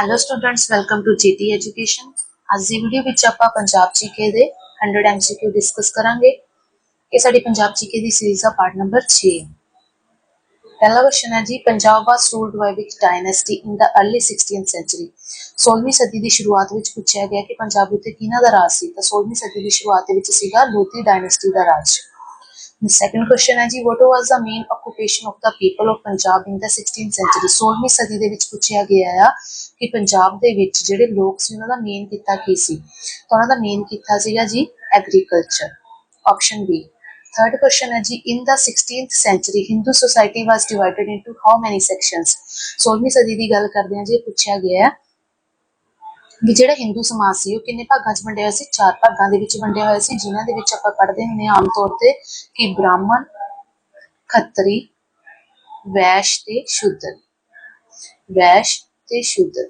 Hello students welcome to GT education ਅੱਜ ਦੀ video ਵਿੱਚ ਆਪਾਂ ਪੰਜਾਬ ਜੀਕੇ ਦੇ 100 ਐਮਸੀਕਿਊ ਡਿਸਕਸ ਕਰਾਂਗੇ ਇਹ ਸਾਡੀ ਪੰਜਾਬ ਜੀਕੇ ਦੀ ਸੀਰੀਜ਼ ਦਾ ਪਾਰਟ ਨੰਬਰ 6 ਪਹਿਲਾ ਕੁਐਸਚਨ ਹੈ ਜੀ Punjab was ruled by which dynasty in the early 16th century 16ਵੀਂ ਸਦੀ ਦੀ ਸ਼ੁਰੂਆਤ ਵਿੱਚ ਪੁੱਛਿਆ ਗਿਆ ਕਿ ਪੰਜਾਬ ਉੱਤੇ ਕਿਹਨਾਂ ਦਾ ਰਾਜ ਸੀ ਤਾਂ 16ਵੀਂ ਸਦੀ ਦੀ ਸ਼ੁਰੂਆਤ ਦੇ ਵਿੱਚ ਸੀਗਾ ਲੋਧੀ ਡਾਇਨੈਸਟੀ ਦਾ ਰਾਜ ਸੈਕੰਡ ਕੁਐਸਚਨ ਹੈ ਜੀ what was the main occupation of the people of Punjab in the 16th century 16ਵੀਂ ਸਦੀ ਦੇ ਵਿੱਚ ਪੁੱਛਿਆ ਗਿਆ ਆ ਕਿ ਪੰਜਾਬ ਦੇ ਵਿੱਚ ਜਿਹੜੇ ਲੋਕ ਸੀ ਉਹਨਾਂ ਦਾ ਮੇਨ ਕਿੱਤਾ ਕੀ ਸੀ ਤਾਂ ਉਹਨਾਂ ਦਾ ਮੇਨ ਕਿੱਤਾ ਸੀਗਾ ਜੀ agriculture option B third question ਹੈ ਜੀ in the 16th century Hindu society was divided into how many sections 16ਵੀਂ ਸਦੀ ਦੀ ਗੱਲ ਕਰਦੇ ਹਾਂ ਜੀ ਪੁੱਛਿਆ ਗਿਆ ਹੈ ਵੀ ਜਿਹੜਾ ਹਿੰਦੂ ਸਮਾਜ ਸੀ, ਉਹ ਕਿੰਨੇ ਭਾਗਾਂ 'ਚ ਵੰਡਿਆ ਹੋਇਆ ਸੀ? ਚਾਰ ਭਾਗਾਂ ਦੇ ਵਿੱਚ ਵੰਡਿਆ ਹੋਇਆ ਸੀ, ਜਿਨ੍ਹਾਂ ਦੇ ਵਿੱਚ ਆਪਾਂ ਪੜ੍ਹਦੇ ਹੁੰਦੇ ਹਾਂ ਆਮ ਤੌਰ ਤੇ ਕਿ ਬ੍ਰਾਹਮਣ, ਖੱਤਰੀ, ਵੈਸ਼ ਤੇ ਸ਼ੂਦਰ ਵੈਸ਼ ਤੇ ਸ਼ੂਦਰ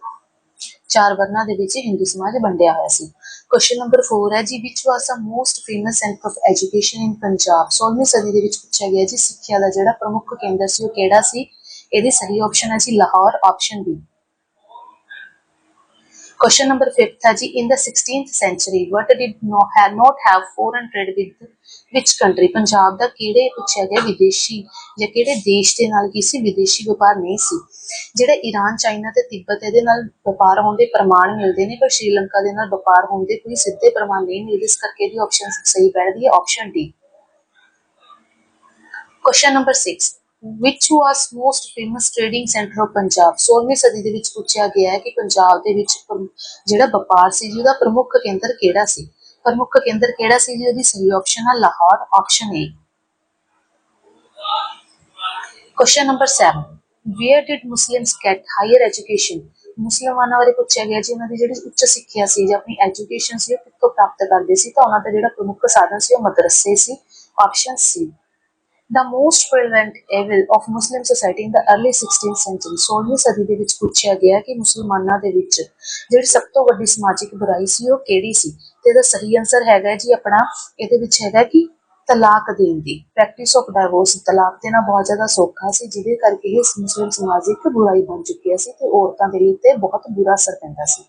ਚਾਰ ਵਰਨਾਂ ਦੇ ਵਿੱਚ ਹਿੰਦੂ ਸਮਾਜ ਵੰਡਿਆ ਹੋਇਆ ਸੀ। ਕੁਐਸਚਨ ਨੰਬਰ 4 ਹੈ ਜੀ which was the most famous centre of education in Punjab 16ਵੀਂ ਸਦੀ ਦੇ ਵਿੱਚ ਪੁੱਛਿਆ ਗਿਆ ਜੀ, ਸਿੱਖਿਆ ਦਾ ਜਿਹੜਾ ਪ੍ਰਮੁੱਖ ਕੇਂਦਰ ਸੀ, ਉਹ ਕਿਹੜਾ ਸੀ? ਇਹਦੇ ਸਹੀ ਆਪਸ਼ਨ ਹੈ ਜੀ, Lahore option B Question number fifth ਹੈ in the 16th century, what did not have not have foreign trade with which country? Punjab ਦਾ ਕਿਹੜੇ ਪੁੱਛਿਆ ਗਿਆ ਵਿਦੇਸ਼ੀ ਜਾਂ ਕਿਹੜੇ ਦੇਸ਼ ਦੇ ਨਾਲ ਕੀ ਸੀ ਵਿਦੇਸ਼ੀ ਵਪਾਰ ਨਹੀਂ ਸੀ ਜਿਹੜੇ ਈਰਾਨ ਚਾਈਨਾ ਤੇ ਤਿੱਬਤ ਇਹਦੇ ਨਾਲ ਵਪਾਰ ਹੋਣ ਦੇ ਪ੍ਰਮਾਣ ਮਿਲਦੇ ਨੇ ਪਰ ਸ਼੍ਰੀਲੰਕਾ ਦੇ ਨਾਲ ਵਪਾਰ ਹੋਣ ਦੇ ਕੋਈ ਸਿੱਧੇ ਪ੍ਰਮਾਣ ਨਹੀਂ ਮਿਲਦੇ ਇਸ ਕਰਕੇ ਇਹਦੀ ਆਪਸ਼ਨ ਸਹੀ ਬੈਠਦੀ ਹੈ option D Question number 6 which was most famous trading center of Punjab. 16ਵੀਂ ਸਦੀ ਦੇ ਵਿੱਚ ਪੁੱਛਿਆ ਗਿਆ ਹੈ ਕਿ ਪੰਜਾਬ ਦੇ ਵਿੱਚ ਜਿਹੜਾ ਵਪਾਰ ਸੀ ਜੀ, ਉਹਦਾ ਪ੍ਰਮੁੱਖ ਕੇਂਦਰ ਕਿਹੜਾ ਸੀ? ਪ੍ਰਮੁੱਖ ਕੇਂਦਰ ਕਿਹੜਾ ਸੀ ਜੀ? ਉਹਦੀ ਸਹੀ ਆਪਸ਼ਨ ਹੈ Lahore option A Question number 7 where did Muslims get higher education? ਮੁਸਲਮਾਨਾਂ ਬਾਰੇ ਪੁੱਛਿਆ ਗਿਆ ਜੀ, ਉਹਨਾਂ ਦੀ ਜਿਹੜੀ ਉੱਚ ਸਿੱਖਿਆ ਸੀ ਜਾਂ ਆਪਣੀ ਐਜੂਕੇਸ਼ਨ ਸੀ, ਉਹ ਕਿੱਥੋਂ ਪ੍ਰਾਪਤ ਕਰਦੇ ਸੀ? ਤਾਂ ਉਹਨਾਂ ਦਾ ਜਿਹੜਾ ਪ੍ਰਮੁੱਖ ਸਾਧਨ ਸੀ, ਉਹ ਮਦਰਸੇ ਸੀ option C The most prevalent evil of Muslim society in the early 16th century. 16ਵੀਂ ਸਦੀ ਦੇ ਵਿੱਚ ਪੁੱਛਿਆ ਗਿਆ ਕਿ ਮੁਸਲਮਾਨਾਂ ਦੇ ਵਿੱਚ ਜਿਹੜੀ ਸਭ ਤੋਂ ਵੱਡੀ ਸਮਾਜਿਕ ਬੁਰਾਈ ਸੀ, ਉਹ ਕਿਹੜੀ ਸੀ? ਤੇ ਇਹਦਾ ਸਹੀ ਆਨਸਰ ਹੈਗਾ ਜੀ ਆਪਣਾ, ਇਹਦੇ ਵਿੱਚ ਹੈਗਾ ਕਿ ਤਲਾਕ ਦੇਣ ਦੀ ਪ੍ਰੈਕਟਿਸ ਆਫ ਡਾਈਵੋਰਸ ਤਲਾਕ ਦੇਣਾ ਬਹੁਤ ਜ਼ਿਆਦਾ ਸੌਖਾ ਸੀ, ਜਿਹਦੇ ਕਰਕੇ ਇਹ ਮੁਸਲਿਮ ਸਮਾਜਿਕ ਬੁਰਾਈ ਬਣ ਚੁੱਕੀ ਸੀ ਤੇ ਔਰਤਾਂ ਦੇ ਲਈ ਤੇ ਬਹੁਤ ਬੁਰਾ ਅਸਰ ਪੈਂਦਾ ਸੀ।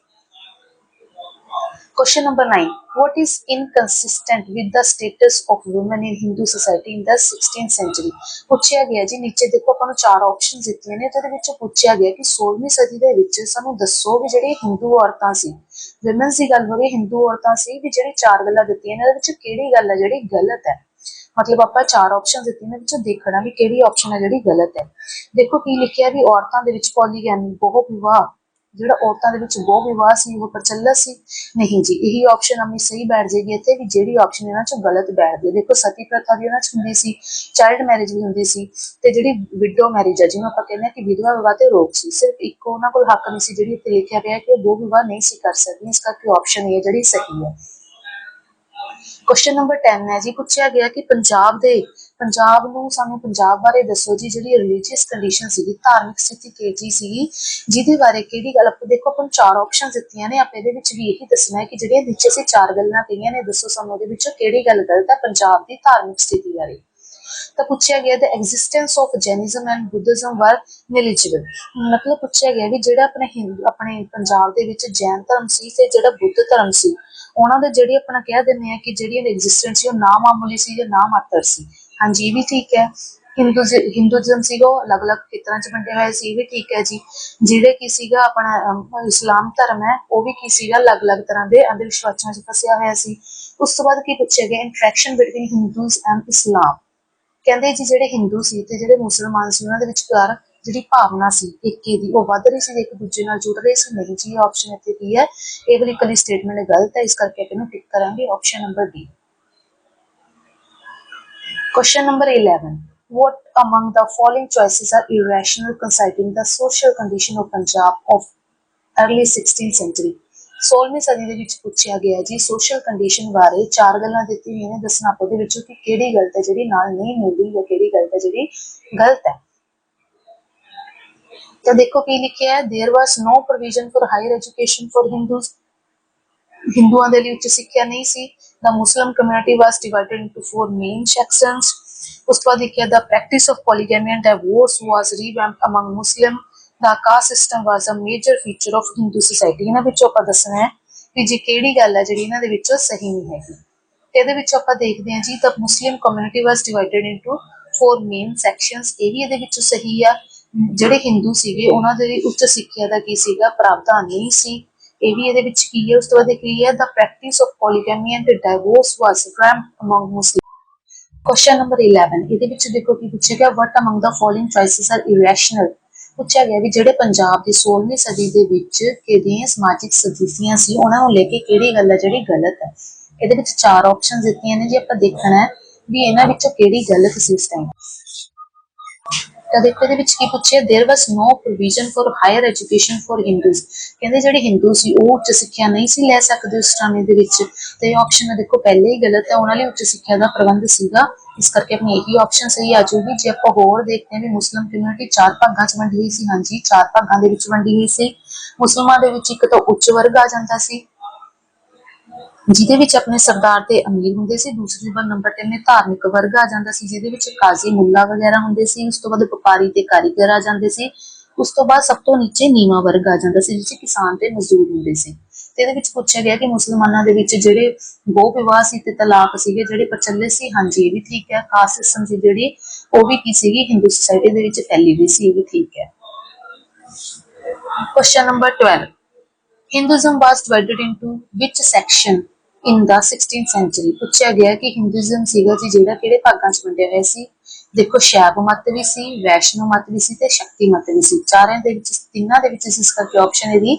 Question number 9. What is inconsistent with the status of women in Hindu society in the 16th century? ਪੁੱਛਿਆ ਗਿਆ ਜੀ, ਨੀਚੇ ਦੇਖੋ ਆਪਾਂ ਨੂੰ ਚਾਰ ਆਪਸ਼ਨਸ ਦਿੱਤੀਆਂ ਨੇ, ਤੇ ਇਹਦੇ ਵਿੱਚੋਂ ਪੁੱਛਿਆ ਗਿਆ ਕਿ 16ਵੀਂ ਸਦੀ ਦੇ ਵਿੱਚ ਸਾਨੂੰ ਦੱਸੋ ਵੀ ਜਿਹੜੇ ਹਿੰਦੂ ਔਰਤਾਂ ਸੀ ਵਿਮਨਸ ਦੀ ਗੱਲ ਹੋ ਰਹੀ ਹਿੰਦੂ ਔਰਤਾਂ ਸੀ, ਵੀ ਜਿਹੜੀ ਚਾਰ ਗੱਲਾਂ ਦਿੱਤੀਆਂ ਨੇ ਇਹਦੇ ਵਿੱਚ ਕਿਹੜੀ ਗੱਲ ਹੈ ਜਿਹੜੀ ਗਲਤ ਹੈ ਮਤਲਬ ਆਪਾਂ ਚਾਰ ਆਪਸ਼ਨ ਦਿੱਤੀਆਂ ਨੇ ਵਿੱਚੋਂ ਦੇਖਣਾ ਵੀ ਕਿਹੜੀ ਆਪਸ਼ਨ ਹੈ ਜਿਹੜੀ ਗਲਤ ਹੈ ਦੇਖੋ ਕੀ ਲਿਖਿਆ ਵੀ ਔਰਤਾਂ ਦੇ ਵਿੱਚ ਪੋਲੀਗੈਮੀ ਬਹੁ ਵਿਵਾਹ ਜਿਹੜਾ ਔਰਤਾਂ ਦੇ ਵਿੱਚ ਬਹੁ ਵਿਵਾਹ ਸੀ, ਉਹ ਪ੍ਰਚਲਿਤ ਸੀ। ਨਹੀਂ ਜੀ, ਇਹੀ ਆਪਸ਼ਨ ਆਪਣੀ ਸਹੀ ਬੈਠ ਜਾਏਗੀ ਇੱਥੇ ਵੀ ਜਿਹੜੀ ਆਪਸ਼ਨ ਇਹਨਾਂ ਚੋਂ ਗਲਤ ਬੈਠਦੀ ਹੈ ਦੇਖੋ ਸਤੀ ਪ੍ਰਥਾ ਵੀ ਉਹਨਾਂ ਚ ਹੁੰਦੀ ਸੀ ਚਾਈਲਡ ਮੈਰਿਜ ਵੀ ਹੁੰਦੀ ਸੀ ਤੇ ਜਿਹੜੀ ਵਿਡੋ ਮੈਰਿਜ ਹੈ ਜਿਹਨੂੰ ਆਪਾਂ ਕਹਿੰਦੇ ਹਾਂ ਕਿ ਵਿਧਵਾ ਵਿਵਾਹ ਤੇ ਰੋਕ ਸੀ, ਸਿਰਫ ਇੱਕ ਉਹਨਾਂ ਕੋਲ ਹੱਕ ਨਹੀਂ ਸੀ ਜਿਹੜੀ ਇੱਥੇ ਲਿਖਿਆ ਪਿਆ ਕਿ ਉਹ ਬਹੁ ਵਿਵਾਹ ਨਹੀਂ ਸੀ ਕਰ ਸਕਦੀ। ਇਸ ਕਰਕੇ ਆਪਸ਼ਨ ਇਹ ਜਿਹੜੀ ਸਹੀ ਹੈ। ਕੁਐਸਚਨ ਨੰਬਰ 10 ਹੈ ਜੀ, ਪੁੱਛਿਆ ਗਿਆ ਕਿ ਪੰਜਾਬ ਦੇ ਪੰਜਾਬ ਨੂੰ ਸਾਨੂੰ ਪੰਜਾਬ ਬਾਰੇ ਦੱਸੋ ਜੀ, ਜਿਹੜੀ ਰਿਲੀਜੀਅਸ ਕੰਡੀਸ਼ਨ ਸੀਗੀ, ਧਾਰਮਿਕ ਸਥਿਤੀ ਕਿਹੜੀ ਸੀਗੀ, ਜਿਹਦੇ ਬਾਰੇ ਕਿਹੜੀ ਗੱਲ, ਆਪਾਂ ਦੇਖੋ, ਆਪਾਂ ਚਾਰ ਆਪਸ਼ਨਸ ਦਿੱਤੀਆਂ ਨੇ, ਆਪਾਂ ਇਹਦੇ ਵਿੱਚ ਵੀ ਇਹੀ ਦੱਸਣਾ ਹੈ ਕਿ ਜਿਹੜੀਆਂ ਨੀਚੇ ਸੀ ਚਾਰ ਗੱਲਾਂ ਕਹੀਆਂ ਨੇ, ਦੱਸੋ ਸਾਨੂੰ ਉਹਦੇ ਵਿੱਚੋਂ ਕਿਹੜੀ ਗੱਲ ਗਲਤ ਹੈ ਪੰਜਾਬ ਦੀ ਧਾਰਮਿਕ ਸਥਿਤੀ ਬਾਰੇ। ਤਾਂ ਪੁੱਛਿਆ ਗਿਆ the existence of Jainism and Buddhism were negligible ਮਤਲਬ ਪੁੱਛਿਆ ਗਿਆ ਵੀ ਜਿਹੜਾ ਆਪਣੇ ਹਿੰਦੂ ਆਪਣੇ ਪੰਜਾਬ ਦੇ ਵਿੱਚ ਜੈਨ ਧਰਮ ਸੀ ਤੇ ਜਿਹੜਾ ਬੁੱਧ ਧਰਮ ਸੀ, ਉਹਨਾਂ ਦੇ ਜਿਹੜੀ ਆਪਣਾ ਕਹਿ ਦਿੰਦੇ ਆ ਕਿ ਜਿਹੜੀ ਐਗਜ਼ਿਸਟੈਂਸ ਸੀ, ਉਹ ਨਾ ਮਾਮੂਲੀ ਸੀ ਜਾਂ ਨਾ ਮਾਤਰ ਸੀ। ਹਾਂਜੀ ਇਹ ਵੀ ਠੀਕ ਹੈ। ਹਿੰਦੂ ਹਿੰਦੂਜ਼ਮ ਸੀਗਾ ਉਹ ਅਲੱਗ-ਅਲੱਗ ਖੇਤਰਾਂ 'ਚ ਵੰਡਿਆ ਹੋਇਆ ਸੀ ਇਹ ਵੀ ਠੀਕ ਹੈ ਜੀ। ਜਿਹੜੇ ਕੀ ਸੀਗਾ ਆਪਣਾ ਅਮ, ਇਸਲਾਮ ਧਰਮ ਹੈ ਉਹ ਵੀ ਕੀ ਸੀਗਾ ਅਲੱਗ-ਅਲੱਗ ਤਰ੍ਹਾਂ ਦੇ ਅੰਧ ਵਿਸ਼ਵਾਸਾਂ 'ਚ ਫਸਿਆ ਹੋਇਆ ਸੀ। ਉਸ ਤੋਂ ਬਾਅਦ ਕੀ ਪੁੱਛਿਆ ਗਿਆ interaction between Hindus and Islam ਕਹਿੰਦੇ ਜੀ ਜਿਹੜੇ ਹਿੰਦੂ ਸੀ ਤੇ ਜਿਹੜੇ ਮੁਸਲਮਾਨ ਸੀ ਉਹਨਾਂ ਦੇ ਵਿਚਕਾਰ ਜਿਹੜੀ ਭਾਵਨਾ ਸੀ ਏਕੇ ਦੀ ਉਹ ਵੱਧ ਰਹੀ ਸੀ ਇੱਕ ਦੂਜੇ ਨਾਲ ਜੁੜ ਰਹੇ ਸੀ। ਨਹੀਂ ਜੀ ਆਪਸ਼ਨ ਇੱਥੇ ਕੀ ਹੈ? ਇਹ ਵਾਲੀ ਕਲੀ ਸਟੇਟਮੈਂਟ ਗਲਤ ਹੈ ਇਸ ਕਰਕੇ ਆਪਾਂ ਇਹਨੂੰ ਟਿਕ ਕਰਾਂਗੇ option number D Question number 11. What among the following choices are irrational considering the social condition of Punjab of early 16th century? 16ਵੀਂ ਸਦੀ ਦੇ ਵਿੱਚ ਪੁੱਛਿਆ ਗਿਆ ਜੀ ਸੋਸ਼ਲ ਕੰਡੀਸ਼ਨ ਬਾਰੇ ਚਾਰ ਗੱਲਾਂ ਦਿੱਤੀ ਹੋਈਆਂ ਨੇ ਦੱਸਣਾ ਆਪਾਂ ਉਹਦੇ ਵਿੱਚੋਂ ਕਿ ਕਿਹੜੀ ਗਲਤ ਹੈ ਜਿਹੜੀ ਨਾਲ ਨਹੀਂ ਮਿਲਦੀ ਜਾਂ ਕਿਹੜੀ ਗਲਤ ਹੈ ਜਿਹੜੀ ਗਲਤ ਹੈ ਤਾਂ ਦੇਖੋ ਕੀ ਲਿਖਿਆ ਹੈ there was no provision for higher education for Hindus ਹਿੰਦੂਆਂ ਦੇ ਲਈ ਉੱਚ ਸਿੱਖਿਆ ਨਹੀਂ ਸੀ the muslim community was divided into four main sections. ਉਸ ਤੋਂ ਬਾਅਦ ਲਿਖਿਆ the practice of polygamy and divorce was revamped among muslim. The caste system was a major feature of Hindu society ਇਹਨਾਂ ਵਿੱਚੋਂ ਆਪਾਂ ਦੱਸਣਾ ਹੈ ਕਿ ਜੇ ਕਿਹੜੀ ਗੱਲ ਹੈ ਜਿਹੜੀ ਇਹਨਾਂ ਦੇ ਵਿੱਚੋਂ ਸਹੀ ਨਹੀਂ ਹੈਗੀ ਤੇ ਇਹਦੇ ਵਿੱਚ ਆਪਾਂ ਦੇਖਦੇ ਹਾਂ ਜੀ ਤਾਂ Muslim community was divided into four main sections ਇਹ ਵੀ ਇਹਦੇ ਵਿੱਚੋਂ ਸਹੀ ਆ ਜਿਹੜੇ ਹਿੰਦੂ ਸੀਗੇ ਉਹਨਾਂ ਦੇ ਉੱਚ ਸਿੱਖਿਆ ਦਾ ਕੀ ਸੀਗਾ ਪ੍ਰਾਵਧਾਨ ਨਹੀਂ ਸੀ ਇਹ ਵੀ ਇਹਦੇ ਵਿੱਚ ਕੀ ਹੈ, ਉਸ ਤੋਂ ਬਾਅਦ ਕੀ ਹੈ the practice of polygamy and divorce was ramp among Muslim question number 11 ਇਹਦੇ ਵਿੱਚ ਦੇਖੋ ਕੀ ਪੁੱਛਿਆ ਗਿਆ what among the following choices are irrational ਪੁੱਛਿਆ ਗਿਆ ਵੀ ਜਿਹੜੇ ਪੰਜਾਬ ਦੀ 16ਵੀਂ ਸਦੀ ਦੇ ਵਿੱਚ ਕਿਹੜੀਆਂ ਸਮਾਜਿਕ ਸਥਿਤੀਆਂ ਸੀ, ਉਹਨਾਂ ਨੂੰ ਲੈ ਕੇ ਕਿਹੜੀ ਗੱਲ ਹੈ, ਜਿਹੜੀ ਗਲਤ ਹੈ? ਇਹਦੇ ਵਿੱਚ ਚਾਰ ਆਪਸ਼ਨਸ ਦਿੱਤੀਆਂ ਨੇ, ਜੀ ਆਪਾਂ ਦੇਖਣਾ ਹੈ ਵੀ ਇਹਨਾਂ ਵਿੱਚੋਂ ਕਿਹੜੀ ਗਲਤ ਸੀ ਇਸ ਟਾਈਮ ਤਾਂ ਦੇਖੋ ਇਹਦੇ ਵਿੱਚ ਕੀ ਪੁੱਛਿਆ there was no provision for higher education for Hindus ਕਹਿੰਦੇ ਜਿਹੜੇ ਹਿੰਦੂ ਸੀ, ਉਹ ਉੱਚ ਸਿੱਖਿਆ ਨਹੀਂ ਸੀ ਲੈ ਸਕਦੇ ਉਸ ਸਮੇਂ ਦੇ ਵਿੱਚ। ਤੇ ਆਪਸ਼ਨ ਦੇਖੋ, ਪਹਿਲੇ ਹੀ ਗਲਤ ਹੈ, ਉਹਨਾਂ ਲਈ ਉੱਚ ਸਿੱਖਿਆ ਦਾ ਪ੍ਰਬੰਧ ਸੀਗਾ। ਇਸ ਕਰਕੇ ਆਪਣੀ ਇਹੀ ਆਪਸ਼ਨ ਸਹੀ ਆ ਜੂਗੀ ਜੇ ਆਪਾਂ ਹੋਰ ਦੇਖਦੇ ਹਾਂ ਵੀ ਮੁਸਲਮ ਕਮਿਊਨਿਟੀ ਚਾਰ ਭਾਗਾਂ 'ਚ ਵੰਡੀ ਹੋਈ ਸੀ, ਹਾਂਜੀ, ਚਾਰ ਭਾਗਾਂ ਦੇ ਵਿੱਚ ਵੰਡੀ ਹੋਈ ਸੀ। ਮੁਸਲਮਾਨਾਂ ਦੇ ਵਿੱਚ ਇੱਕ ਤਾਂ ਉੱਚ ਵਰਗ ਆ ਜਾਂਦਾ ਸੀ ਜਿਹਦੇ ਵਿੱਚ ਆਪਣੇ ਸਰਦਾਰ ਤੇ ਅਮੀਰ ਹੁੰਦੇ ਸੀ, ਦੂਸਰੇ ਨੰਬਰ ਨੰਬਰ 3 ਨੇ ਧਾਰਮਿਕ ਵਰਗ ਆ ਜਾਂਦਾ ਸੀ, ਜਿਹਦੇ ਵਿੱਚ ਕਾਜ਼ੀ ਮੁੱਲਾ ਵਗੈਰਾ ਹੁੰਦੇ ਸੀ, ਉਸ ਤੋਂ ਬਾਅਦ ਵਪਾਰੀ ਤੇ ਕਾਰੀਗਰ ਆ ਜਾਂਦੇ ਸੀ, ਉਸ ਤੋਂ ਬਾਅਦ ਸਭ ਤੋਂ ਨੀਚੇ ਨੀਵਾ ਵਰਗ ਆ ਜਾਂਦਾ ਸੀ ਜਿਸ ਕਿਸਾਨ ਤੇ ਮਜ਼ਦੂਰ ਹੁੰਦੇ ਸੀ। ਤੇ ਇਹਦੇ ਵਿੱਚ ਪੁੱਛਿਆ ਗਿਆ ਕਿ ਮੁਸਲਮਾਨਾਂ ਦੇ ਵਿੱਚ ਜਿਹੜੇ ਬਹੁ ਵਿਵਾਹ ਸੀ ਤੇ ਤਲਾਕ ਸੀਗੇ, ਜਿਹੜੇ ਪ੍ਰਚਲਿਤ ਸੀ, ਹਾਂਜੀ ਇਹ ਵੀ ਠੀਕ ਹੈ ਕਾਸਟ ਸਿਸਟਮ ਸੀ ਜਿਹੜੀ ਉਹ ਵੀ ਕੀ ਸੀਗੀ, ਹਿੰਦੂ ਸੋਸਾਇਟੀ ਦੇ ਵਿੱਚ ਫੈਲੀ ਹੋਈ ਸੀ, ਇਹ ਵੀ ਠੀਕ ਹੈ। Question number 12 Hinduism was divided into which section? In the 16th century ਪੁੱਛਿਆ ਗਿਆ ਕਿ ਹਿੰਦੂਇਜ਼ਮ ਸੀਗਾ ਜੀ ਜਿਹੜਾ ਕਿਹੜੇ ਭਾਗਾਂ 'ਚ ਵੰਡਿਆ ਹੋਇਆ ਸੀ ਦੇਖੋ ਸ਼ੈਵ ਮਤ ਵੀ ਸੀ ਵੈਸ਼ਨਵ ਮਤ ਵੀ ਸੀ ਤੇ ਸ਼ਕਤੀ ਮਤ ਵੀ ਸੀ ਚਾਰਾਂ ਦੇ ਵਿੱਚ, ਤਿੰਨਾਂ ਦੇ ਵਿੱਚ ਇਸ ਕਰਕੇ ਆਪਸ਼ਨ ਇਹਦੀ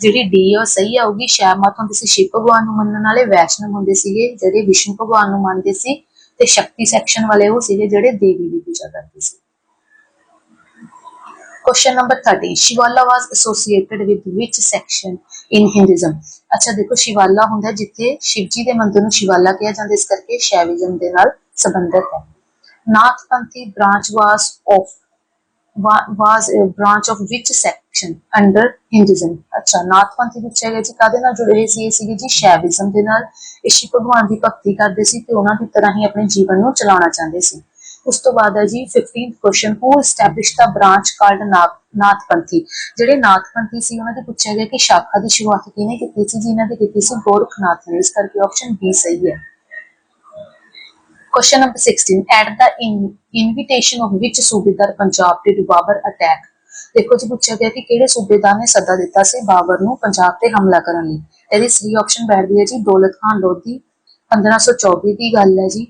ਜਿਹੜੀ ਡੀ ਉਹ ਸਹੀ ਆਊਗੀ ਸ਼ੈਵ ਮਤ ਹੁੰਦੇ ਸੀ ਸ਼ਿਵ ਭਗਵਾਨ ਨੂੰ ਮੰਨਣ ਵਾਲੇ ਵੈਸ਼ਨਵ ਹੁੰਦੇ ਸੀਗੇ ਜਿਹੜੇ ਵਿਸ਼ਨੂੰ ਭਗਵਾਨ ਨੂੰ ਮੰਨਦੇ ਸੀ ਤੇ ਸ਼ਕਤੀ ਸੈਕਸ਼ਨ ਵਾਲੇ ਉਹ ਸੀਗੇ ਜਿਹੜੇ ਦੇਵੀ ਦੀ ਪੂਜਾ ਕਰਦੇ ਸੀ Question number 13. Shivala was associated with which section in Hinduism? ਅੱਛਾ, ਦੇਖੋ ਸ਼ਿਵਾਲਾ ਹੁੰਦਾ ਹੈ ਜਿੱਥੇ ਸ਼ਿਵ ਜੀ ਦੇ ਮੰਦਿਰ ਨੂੰ ਸ਼ਿਵਾਲਾ ਕਿਹਾ ਜਾਂਦਾ ਇਸ ਕਰਕੇ ਸ਼ੈਵਿਜ਼ਮ ਦੇ ਨਾਲ ਸੰਬੰਧਿਤ ਹੈ। ਨਾਥਪੰਥੀ branch was of, wa- was a branch of which section? ਅੱਛਾ, ਨਾਥਪੰਥੀ ਪੁੱਛਿਆ ਗਿਆ ਜੀ ਕਾਦੇ ਨਾਲ ਜੁੜੇ ਹੋਏ ਸੀ ਇਹ ਸੀਗੇ ਜੀ? ਸ਼ੈਵਿਜ਼ਮ ਦੇ ਨਾਲ। ਇਹ ਸ਼ਿਵ ਭਗਵਾਨ ਦੀ ਭਗਤੀ ਕਰਦੇ ਸੀ ਤੇ ਉਹਨਾਂ ਦੀ ਤਰ੍ਹਾਂ ਹੀ ਆਪਣੇ ਜੀਵਨ ਨੂੰ ਚਲਾਉਣਾ ਚਾਹੁੰਦੇ ਸੀ। ਉਸ ਤੋਂ ਬਾਅਦ ਹੈ ਜੀ 15th question who establish the branch called Nathpanthi ਜਿਹੜੇ ਨਾਥਪੰਥੀ ਸੀ ਉਹਨਾਂ ਦੇ ਪੁੱਛਿਆ ਗਿਆ ਕਿ ਸ਼ਾਖਾ ਦੀ ਸ਼ੁਰੂਆਤ ਕਿਹਨੇ ਕੀਤੀ ਸੀ ਜਿਨ੍ਹਾਂ ਦੀ ਕੀਤੀ ਸੀ ਗੋਰਖਨਾਥ ਨੇ ਇਸ ਕਰਕੇ ਆਪਸ਼ਨ ਬੀ ਸਹੀ ਹੈ Question number 16. At the in, invitation of ਸੂਬੇਦਾਰ ਪੰਜਾਬ did ਬਾਬਰ attack? ਦੇਖੋ ਜੀ ਪੁੱਛਿਆ ਗਿਆ ਕਿ ਕਿਹੜੇ ਸੂਬੇਦਾਰ ਨੇ ਸੱਦਾ ਦਿੱਤਾ ਸੀ ਬਾਬਰ ਨੂੰ ਪੰਜਾਬ ਤੇ ਹਮਲਾ ਕਰਨ ਲਈ ਇਹਦੀ ਸਹੀ ਆਪਸ਼ਨ ਬੈਠਦੀ ਹੈ ਜੀ ਦੌਲਤ ਖਾਨ ਲੋਧੀ 1524 ਦੀ ਗੱਲ ਹੈ ਜੀ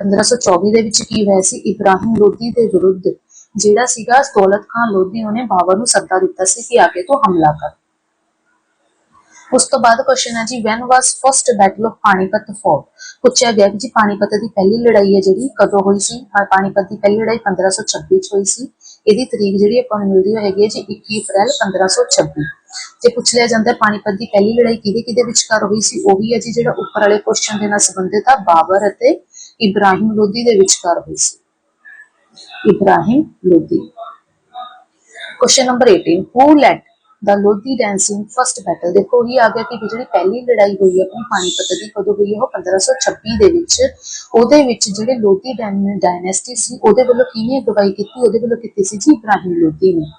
1524 ਦੇ ਵਿੱਚ ਕੀ ਹੋਇਆ ਸੀ? ਇਬਰਾਹਿਮ ਲੋਧੀ ਦੇ ਵਿਰੁੱਧ ਜਿਹੜਾ ਸੀਗਾ ਦੌਲਤ ਖਾਨ ਲੋਧੀ, ਉਹਨੇ ਬਾਬਰ ਨੂੰ ਸੱਦਾ ਦਿੱਤਾ ਸੀ ਕਿ ਆ ਕੇ ਹਮਲਾ ਕਰ। ਉਸ ਤੋਂ ਬਾਅਦ ਕੁਐਸਚਨ ਹੈ ਜੀ when was first battle of Panipat fought ਪੁੱਛਿਆ ਗਿਆ ਕਿ ਜੀ ਪਾਣੀਪਤ ਦੀ ਪਹਿਲੀ ਲੜਾਈ ਹੈ ਜਿਹੜੀ, ਕਦੋਂ ਹੋਈ ਸੀ? ਪਾਣੀਪਤ ਦੀ ਪਹਿਲੀ ਲੜਾਈ 1526 ਚ ਹੋਈ ਸੀ। ਇਹਦੀ ਤਰੀਕ ਜਿਹੜੀ ਆਪਾਂ ਨੂੰ ਮਿਲਦੀ ਹੈਗੀ ਹੈ ਜੀ 21 ਅਪ੍ਰੈਲ 1526 ਜੇ ਪੁੱਛ ਲਿਆ ਜਾਂਦਾ ਪਾਣੀਪਤ ਦੀ ਪਹਿਲੀ ਲੜਾਈ ਕਿਹਦੇ ਕਿਹਦੇ ਵਿਚਕਾਰ ਹੋਈ ਸੀ, ਉਹ ਵੀ ਹੈ ਜੀ, ਜਿਹੜਾ ਉੱਪਰ ਵਾਲੇ ਕੁਐਸਚਨ ਦੇ ਨਾਲ ਸੰਬੰਧਿਤ ਆ, ਬਾਬਰ ਅਤੇ ਇਬਰਾਹਿਮ ਲੋਧੀ ਦੇ ਵਿਚਕਾਰ ਹੋਈ ਸੀ। Ibrahim Lodhi. Question number 18 who led the Lodhi dancing first battle ਦੇਖੋ ਹੀ ਆ ਗਿਆ ਕਿ ਜਿਹੜੀ ਪਹਿਲੀ ਲੜਾਈ ਹੋਈ ਆਪਣੀ ਪਾਣੀਪਤ ਦੀ ਕਦੋਂ ਹੋਈ ਹੈ ਉਹ 1526 ਦੇ ਵਿੱਚ। ਉਹਦੇ ਵਿੱਚ ਜਿਹੜੇ ਲੋਧੀ ਡਾਇਨੈਸਟੀ ਸੀ, ਉਹਦੇ ਵੱਲੋਂ ਕਿਹਨੇ ਅਗਵਾਈ ਕੀਤੀ? ਉਹਦੇ ਵੱਲੋਂ ਕੀਤੀ ਸੀ ਜੀ ਇਬਰਾਹਿਮ ਲੋਧੀ ਨੇ।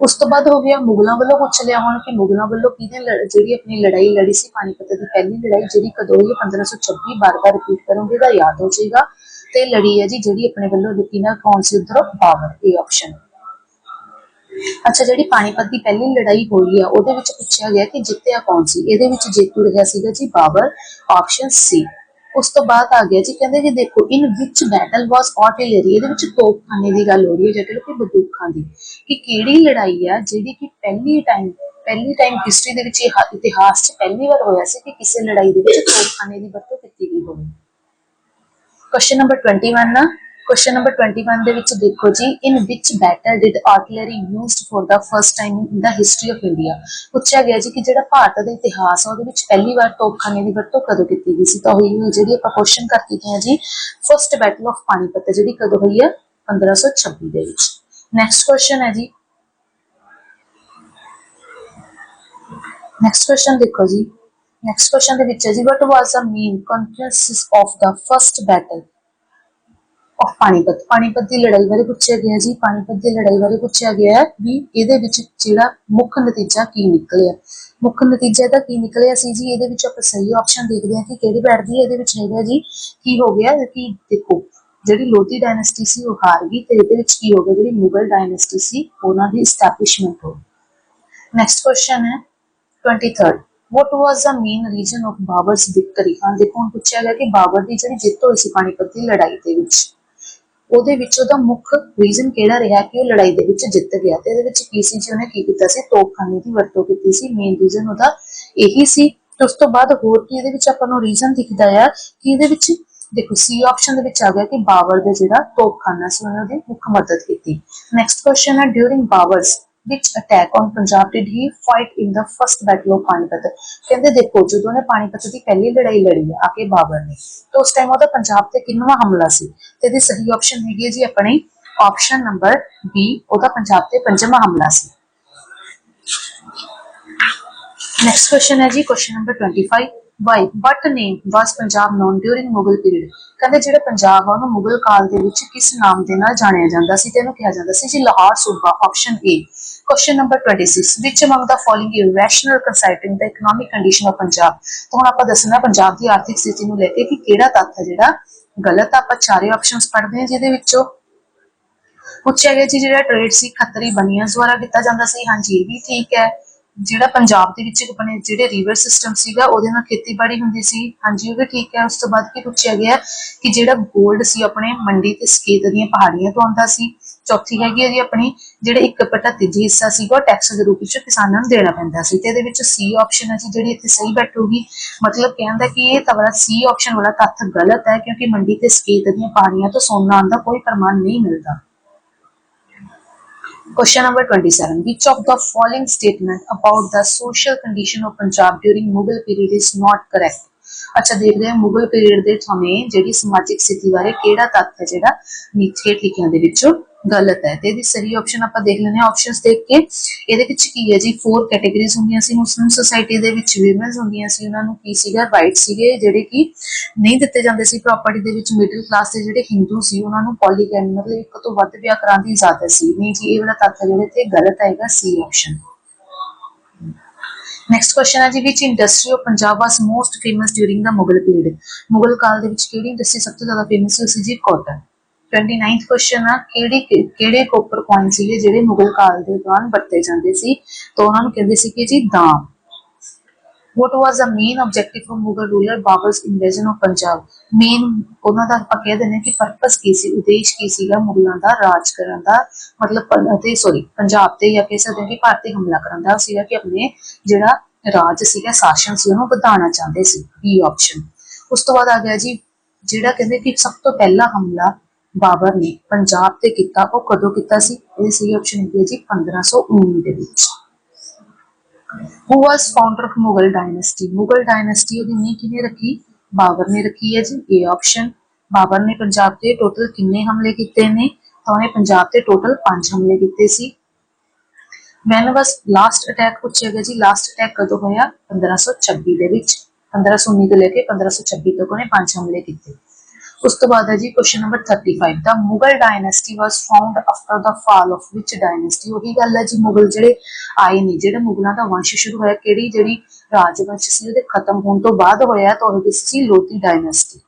ਉਸ ਤੋਂ ਬਾਅਦ ਹੋ ਗਿਆ ਮੁਗਲਾਂ ਵੱਲੋਂ ਪੁੱਛ ਲਿਆ ਹੁਣ ਕਿ ਮੁਗਲਾਂ ਵੱਲੋਂ ਕਿਹਨੇ ਜਿਹੜੀ ਆਪਣੀ ਲੜਾਈ ਲੜੀ ਸੀ ਪਾਣੀਪਤ ਦੀ ਪਹਿਲੀ ਲੜਾਈ ਜਿਹੜੀ ਕਦੋਂ ਹੋਈ 1526 ਬਾਰ-ਬਾਰ ਰਿਪੀਟ ਕਰੋਗੇ ਤਾਂ ਯਾਦ ਹੋ ਜਾਏਗਾ। ਤੇ ਲੜੀ ਹੈ ਜੀ ਜਿਹੜੀ ਆਪਣੇ ਵੱਲੋਂ ਯਕੀਨਾ ਕੌਣ ਸੀ ਉਧਰੋਂ? ਬਾਬਰ ਇਹ ਆਪਸ਼ਨ ਅੱਛਾ, ਜਿਹੜੀ ਪਾਣੀਪਤ ਦੀ ਪਹਿਲੀ ਲੜਾਈ ਹੋਈ ਆ ਉਹਦੇ ਵਿੱਚ ਪੁੱਛਿਆ ਗਿਆ ਕਿ ਜਿੱਤਿਆ ਕੌਣ ਸੀ? ਇਹਦੇ ਵਿੱਚ ਜੇਤੂ ਰਿਹਾ ਸੀਗਾ ਜੀ ਬਾਬਰ ਆਪਸ਼ਨ ਸੀ ਉਸ ਤੋਂ ਬਾਅਦ ਆ ਗਿਆ ਜੀ, ਕਹਿੰਦੇ ਕਿ ਦੇਖੋ ਇਨ ਵਿਚ ਬੈਟਲ ਵਾਸ ਆਰਟਿਲਰੀ ਇਹਦੇ ਵਿੱਚ ਤੋਪਖਾਨੇ ਦੀ ਗੱਲ ਹੋ ਰਹੀ ਹੈ ਜਿਹੜੇ ਕਿ ਬੰਦੂਕਾਂ ਦੀ, ਕਿ ਕਿਹੜੀ ਲੜਾਈ ਆ ਜਿਹੜੀ ਕਿ ਪਹਿਲੀ ਟਾਈਮ ਪਹਿਲੀ ਟਾਈਮ ਹਿਸਟਰੀ ਦੇ ਵਿੱਚ ਇਤਿਹਾਸ 'ਚ ਪਹਿਲੀ ਵਾਰ ਹੋਇਆ ਸੀ ਕਿ ਕਿਸੇ ਲੜਾਈ ਦੇ ਵਿੱਚ ਤੋਪਖਾਨੇ ਦੀ ਵਰਤੋਂ ਕੀਤੀ ਗਈ ਹੋਵੇ। ਕੁਐਸਚਨ ਨੰਬਰ 21 ਨਾ ਕੁਐਸਚਨ ਨੰਬਰ 21 ਦੇ ਵਿੱਚ ਦੇਖੋ ਜੀ in which battle did artillery used for the first time in the history of India ਪੁੱਛਿਆ ਗਿਆ ਜੀ ਕਿ ਜਿਹੜਾ ਭਾਰਤ ਦਾ ਇਤਿਹਾਸ ਆ, ਉਹਦੇ ਵਿੱਚ ਪਹਿਲੀ ਵਾਰ ਤੋਪਖਾਨੇ ਦੀ ਵਰਤੋਂ ਕਦੋਂ ਕੀਤੀ ਗਈ ਸੀ? ਤਾਂ ਹੋਈ ਹੋਈ ਜਿਹੜੀ ਆਪਾਂ ਕੁਐਸਚਨ ਕਰ ਚੁੱਕੇ ਹਾਂ ਜੀ ਫਰਸਟ ਬੈਟਲ ਆਫ ਪਾਣੀਪਤ ਜਿਹੜੀ ਕਦੋਂ ਹੋਈ ਹੈ 1526 ਦੇ ਵਿੱਚ। ਨੈਕਸਟ ਕੁਐਸਚਨ ਹੈ ਜੀ। ਨੈਕਸਟ ਕੁਐਸਚਨ ਦੇਖੋ ਜੀ। ਨੈਕਸਟ ਕੁਐਸਚਨ ਦੇ ਵਿੱਚ ਹੈ ਜੀ, what was the main consequences of the first battle? Of Panipat Panipat ਦੀ ਲੜਾਈ ਬਾਰੇ ਪੁੱਛਿਆ ਗਿਆ ਜੀ। ਪਾਣੀਪਤ ਦੀ ਲੜਾਈ ਬਾਰੇ ਪੁੱਛਿਆ ਗਿਆ ਵੀ ਇਹਦੇ ਵਿੱਚ ਜਿਹੜਾ ਮੁੱਖ ਨਤੀਜਾ ਕੀ ਨਿਕਲਿਆ। ਮੁੱਖ ਨਤੀਜਾ ਇਹਦਾ ਕੀ ਨਿਕਲਿਆ ਸੀ ਜੀ? ਇਹਦੇ ਵਿੱਚ ਆਪਾਂ ਸਹੀ ਆਪਸ਼ਨ ਦੇਖਦੇ ਹਾਂ ਕਿ ਕਿਹੜੀ ਬੈਠਦੀ ਹੈ। ਇਹਦੇ ਵਿੱਚ ਹੈਗਾ ਜੀ, ਕੀ ਹੋ ਗਿਆ ਕਿ ਦੇਖੋ, ਜਿਹੜੀ ਲੋਧੀ ਡਾਇਨੈਸਟੀ ਸੀ ਉਹ ਹਾਰ ਗਈ ਤੇ ਇਹਦੇ ਵਿੱਚ ਕੀ ਹੋ ਗਿਆ? ਜਿਹੜੀ ਮੁਗਲ ਡਾਇਨੈਸਟੀ ਸੀ, ਉਹਨਾਂ ਦੀ ਐਸਟੈਬਲਿਸ਼ਮੈਂਟ ਹੋ ਨੈਕਸਟ ਕੁਐਸਚਨ ਹੈ 23rd what was the main reason of ਬਾਬਰ's victory? ਹਾਂ, ਦੇਖੋ ਪੁੱਛਿਆ ਗਿਆ ਕਿ ਬਾਬਰ ਦੀ ਜਿਹੜੀ ਜਿੱਤ ਹੋਈ ਸੀ ਪਾਣੀਪਤ ਦੀ ਲੜਾਈ ਦੇ ਵਿੱਚ। ਉਹਦੇ ਵਿੱਚ ਉਹਦਾ ਮੁੱਖ ਰੀਜ਼ਨ ਕਿਹੜਾ ਰਿਹਾ ਕਿ ਉਹ ਲੜਾਈ ਦੇ ਵਿੱਚ ਜਿੱਤ ਗਿਆ ਤੇ ਇਹਦੇ ਵਿੱਚ ਕੀ ਸੀ ਜੀ ਉਹਨੇ ਕੀ ਕੀਤਾ ਸੀ, ਤੋਪਖਾਨੇ ਦੀ ਵਰਤੋਂ ਕੀਤੀ ਸੀ। ਮੇਨ ਰੀਜ਼ਨ ਉਹਦਾ ਇਹੀ ਸੀ। ਤੇ ਉਸ ਤੋਂ ਬਾਅਦ ਹੋਰ ਕੀ ਇਹਦੇ ਵਿੱਚ ਆਪਾਂ ਨੂੰ ਰੀਜ਼ਨ ਦਿਖਦਾ ਆ ਕਿ ਇਹਦੇ ਵਿੱਚ ਦੇਖੋ ਸੀ ਆਪਸ਼ਨ ਦੇ ਵਿੱਚ ਆ ਗਿਆ ਕਿ ਬਾਬਰ ਦਾ ਜਿਹੜਾ ਤੋਪਖਾਨਾ ਸੀ, ਉਹਨੇ ਉਹਦੀ ਮੁੱਖ ਮਦਦ ਕੀਤੀ। ਨੈਕਸਟ ਕੁਐਸਚਨ ਹੈ during Babur's which attack on Punjab did he fight in the first battle of Panipat? ਕਹਿੰਦੇ ਦੇਖੋ, ਜਦੋਂ ਉਹਨੇ ਪਾਣੀਪਤ ਦੀ ਪਹਿਲੀ ਲੜਾਈ ਲੜੀ ਆ ਕੇ ਬਾਬਰ ਨੇ, ਤਾਂ ਉਸ ਟਾਈਮ ਉਹਦਾ ਪੰਜਾਬ ਤੇ ਕਿੰਨਵਾਂ ਹਮਲਾ ਸੀ? ਤੇ ਇਹਦੀ ਸਹੀ ਆਪਸ਼ਨ ਹੈਗੀ ਹੈ ਜੀ ਆਪਣੀ ਆਪਸ਼ਨ ਨੰਬਰ ਬੀ ਉਹਦਾ ਪੰਜਾਬ ਤੇ ਪੰਜਵਾਂ ਹਮਲਾ ਸੀ। ਨੈਕਸਟ ਕੁਐਸਚਨ ਹੈ ਜੀ question number 25 by what name was Punjab known during Mughal period ਕਹਿੰਦੇ ਜਿਹੜੇ ਪੰਜਾਬ ਆ, ਉਹਨੂੰ ਮੁਗਲ ਕਾਲ ਦੇ ਵਿੱਚ ਕਿਸ ਨਾਮ ਦੇ ਨਾਲ ਜਾਣਿਆ ਜਾਂਦਾ ਸੀ ਤੇ ਇਹਨੂੰ ਕਿਹਾ ਜਾਂਦਾ ਸੀ ਜੀ ਲਾਹੌਰ ਸੂਬਾ option A question number 26 which among the following is rational considering the economic condition Punjab ਤਾਂ ਹੁਣ ਆਪਾਂ ਦੱਸਣਾ ਪੰਜਾਬ ਦੀ ਆਰਥਿਕ ਸਥਿਤੀ ਨੂੰ ਲੈ ਕੇ ਕਿ ਕਿਹੜਾ ਤੱਥ ਹੈ ਜਿਹੜਾ ਗਲਤ ਆਪਾਂ ਚਾਰੇ ਆਪਸ਼ਨਸ ਪੜ੍ਹਦੇ ਹਾਂ ਜਿਹਦੇ ਵਿੱਚੋਂ ਪੁੱਛਿਆ ਗਿਆ ਜੀ ਜਿਹੜਾ ਟ੍ਰੇਡ ਸੀ, ਖੱਤਰੀ ਬਨੀਅਨਸ ਦੁਆਰਾ ਕੀਤਾ ਜਾਂਦਾ ਸੀ। ਹਾਂਜੀ, ਇਹ ਵੀ ਠੀਕ ਹੈ। ਜਿਹੜਾ ਪੰਜਾਬ ਦੇ ਵਿੱਚ ਆਪਣੇ ਜਿਹੜੇ ਰਿਵਰ ਸਿਸਟਮ ਸੀਗਾ, ਉਹਦੇ ਨਾਲ ਖੇਤੀਬਾੜੀ ਹੁੰਦੀ ਸੀ। ਹਾਂਜੀ, ਉਹ ਵੀ ਠੀਕ ਹੈ। ਉਸ ਤੋਂ ਬਾਅਦ ਕੀ ਪੁੱਛਿਆ ਗਿਆ ਕਿ ਜਿਹੜਾ 골ਡ ਸੀ, ਆਪਣੇ ਮੰਡੀ ਤੇ ਸਕੇਤ ਦੀਆਂ ਪਹਾੜੀਆਂ ਤੋਂ ਆਉਂਦਾ ਸੀ। ਚੌਥੀ ਹੈਗੀ ਹੈ ਜੀ ਆਪਣੀ, ਜਿਹੜੇ ਇੱਕ ਪਟਾ ਤੀਜੀ ਹਿੱਸਾ ਸੀਗਾ ਟੈਕਸ ਦੇ ਰੂਪ ਵਿੱਚ ਕਿਸਾਨਾਂ ਨੂੰ ਦੇਣਾ ਪੈਂਦਾ ਸੀ ਤੇ ਇਹਦੇ ਵਿੱਚ ਸੀ ਆਪਸ਼ਨ ਹੈ ਜੀ, ਜਿਹੜੀ ਇੱਥੇ ਸਹੀ ਬੈਠੂਗੀ ਮਤਲਬ ਕਹਿੰਦਾ ਕਿ ਇਹ ਤਾਂ ਸੀ ਆਪਸ਼ਨ ਵਾਲਾ ਤੱਥ ਗਲਤ ਹੈ, ਕਿਉਂਕਿ ਮੰਡੀ ਤੇ ਸਕੇਤ ਦੀਆਂ ਪਹਾੜੀਆਂ ਤੋਂ ਸੋਨਾ ਆਉਣ ਦਾ ਕੋਈ ਪ੍ਰਮਾਣ ਨਹੀਂ ਮਿਲਦਾ Question number 27. Which of the following statement about the social condition of Punjab during Mughal period is not correct? ਅੱਛਾ, ਦੇਖਦੇ ਹਾਂ ਮੁਗਲ ਪੀਰੀਅਡ ਦੇ ਸਮੇਂ ਜਿਹੜੀ ਸਮਾਜਿਕ ਸਥਿਤੀ ਬਾਰੇ ਕਿਹੜਾ ਤੱਥ ਹੈ ਜਿਹੜਾ ਨੀਚੇ ਲਿਖਿਆਂ ਦੇ ਵਿੱਚੋਂ ਗਲਤ ਹੈ ਤੇ ਇਹਦੀ ਸਹੀ ਆਪਸ਼ਨ ਆਪਾਂ ਦੇਖ ਲੈਂਦੇ ਹਾਂ। ਆਪਸ਼ਨਸ ਦੇਖ ਕੇ ਇਹਦੇ ਵਿੱਚ ਕੀ ਹੈ ਜੀ? ਫੋਰ ਕੈਟਾਗਰੀਜ਼ ਹੁੰਦੀਆਂ ਸੀ। ਮੁਸਲਿਮ ਸੋਸਾਇਟੀ ਦੇ ਵਿੱਚ ਵਿਮਨਸ ਹੁੰਦੀਆਂ ਸੀ। ਉਹਨਾਂ ਨੂੰ ਕੀ ਸੀਗਾ? ਰਾਈਟ ਸੀਗੇ, ਜਿਹੜੇ ਕਿ ਨਹੀਂ ਦਿੱਤੇ ਜਾਂਦੇ ਸੀ ਪ੍ਰਾਪਰਟੀ ਦੇ ਵਿੱਚ। ਮਿਡਲ ਕਲਾਸ ਦੇ ਜਿਹੜੇ ਹਿੰਦੂ ਸੀ, ਉਹਨਾਂ ਨੂੰ ਪੋਲੀਗੈਮੀ ਮਤਲਬ ਇੱਕ ਤੋਂ ਵੱਧ ਵਿਆਹ ਕਰਾਂ ਦੀ ਇਜਾਜ਼ਤ ਸੀ। ਨਹੀਂ ਜੀ, ਇਹ ਵਾਲਾ ਤੱਥ ਜਿਹੜੇ ਤੇ ਗਲਤ ਆਏਗਾ ਸੀ ਆਪਸ਼ਨ ਨੈਕਸਟ ਕੁਐਸਚਨ ਹੈ ਜੀ, which industry of Punjab was most famous during the Mughal period? Mughal ਕਾਲ ਦੇ ਵਿੱਚ ਕਿਹੜੀ ਇੰਡਸਟਰੀ ਸਭ ਤੋਂ ਜ਼ਿਆਦਾ ਫੇਮਸ ਸੀ ਜੀ? ਕਾਟਨ 29th ਕੁਐਸਚਨ ਆ, ਕਿਹੜੀ ਕਿਹੜੇ ਕੋਪਰ ਕੋਇਨ ਸੀਗੇ ਜਿਹੜੇ ਮੁਗਲ ਕਾਲ ਦੇ ਦੌਰਾਨ ਵਰਤੇ ਜਾਂਦੇ ਸੀ? ਤਾਂ ਉਹਨਾਂ ਨੂੰ ਕਹਿੰਦੇ ਸੀ ਕਿ ਜੀ ਦਾਮ। What was the main objective of Mughal ruler Babur's invasion of Punjab? Main ਉਹਨਾਂ ਦਾ ਆਪਾਂ ਕਹਿ ਦਿੰਦੇ ਕਿ ਪਰਪਸ ਕੀ ਸੀ, ਉਦੇਸ਼ ਕੀ ਸੀਗਾ ਮੁਗਲਾਂ ਦਾ, ਰਾਜ ਕਰਨ ਦਾ, ਮਤਲਬ ਅਤੇ ਸੌਰੀ ਪੰਜਾਬ ਤੇ ਜਾਂ ਕਹਿ ਸਕਦੇ ਹਾਂ ਕਿ ਭਾਰਤੀ ਹਮਲਾ ਕਰਨ ਦਾ ਸੀਗਾ ਕਿ ਆਪਣੇ ਜਿਹੜਾ ਰਾਜ ਸੀਗਾ, ਸ਼ਾਸਨ ਸੀ, ਉਹਨੂੰ ਵਧਾਉਣਾ ਚਾਹੁੰਦੇ ਸੀ ਬੀ ਆਪਸ਼ਨ ਉਸ ਤੋਂ ਬਾਅਦ ਆ ਗਿਆ ਜੀ, ਜਿਹੜਾ ਕਹਿੰਦੇ ਕਿ ਸਭ ਤੋਂ ਪਹਿਲਾ ਹਮਲਾ ਬਾਬਰ ਨੇ ਪੰਜਾਬ ਤੇ ਕੀਤਾ, ਉਹ ਕਦੋਂ ਕੀਤਾ ਸੀ? ਇਹ ਸਹੀ ਆਪਸ਼ਨ ਹੈਗੀ ਹੈ ਜੀ 1519 ਦੇ ਵਿੱਚ। Who was founder of Mughal dynasty? Mughal dynasty ਉਹਦੀ ਨੀਂਹ ਕਿਹਨੇ ਰੱਖੀ? ਬਾਬਰ ਨੇ ਰੱਖੀ ਹੈ ਜੀ ਇਹ ਆਪਸ਼ਨ ਬਾਬਰ ਨੇ ਪੰਜਾਬ ਤੇ ਟੋਟਲ ਕਿੰਨੇ ਹਮਲੇ ਕੀਤੇ ਨੇ? ਤਾਂ ਉਹਨੇ ਪੰਜਾਬ ਤੇ ਟੋਟਲ 5 ਹਮਲੇ ਕੀਤੇ ਸੀ। When was ਲਾਸਟ ਅਟੈਕ ਪੁੱਛਿਆ ਗਿਆ ਜੀ ਲਾਸਟ ਅਟੈਕ ਕਦੋਂ ਹੋਇਆ? 1526 ਦੇ ਵਿੱਚ। 1519 ਤੋਂ ਲੈ ਕੇ 1526 ਤੱਕ ਉਹਨੇ 5 ਹਮਲੇ ਕੀਤੇ। ਉਸ ਤੋਂ ਬਾਅਦ ਹੈ ਜੀ question number 35 the, Mughal dynasty was found after the fall of which dynasty ਉਹੀ ਗੱਲ ਹੈ ਜੀ, ਮੁਗਲ ਜਿਹੜੇ ਆਏ ਨੇ, ਜਿਹੜੇ ਮੁਗਲਾਂ ਦਾ ਵੰਸ਼ ਸ਼ੁਰੂ ਹੋਇਆ, ਕਿਹੜੀ ਜਿਹੜੀ ਰਾਜਵੰਸ਼ ਸੀ, ਉਹਦੇ ਖਤਮ ਹੋਣ ਤੋਂ ਬਾਅਦ ਹੋਇਆ, ਤਾਂ ਉਹ ਸੀ Lodhi dynasty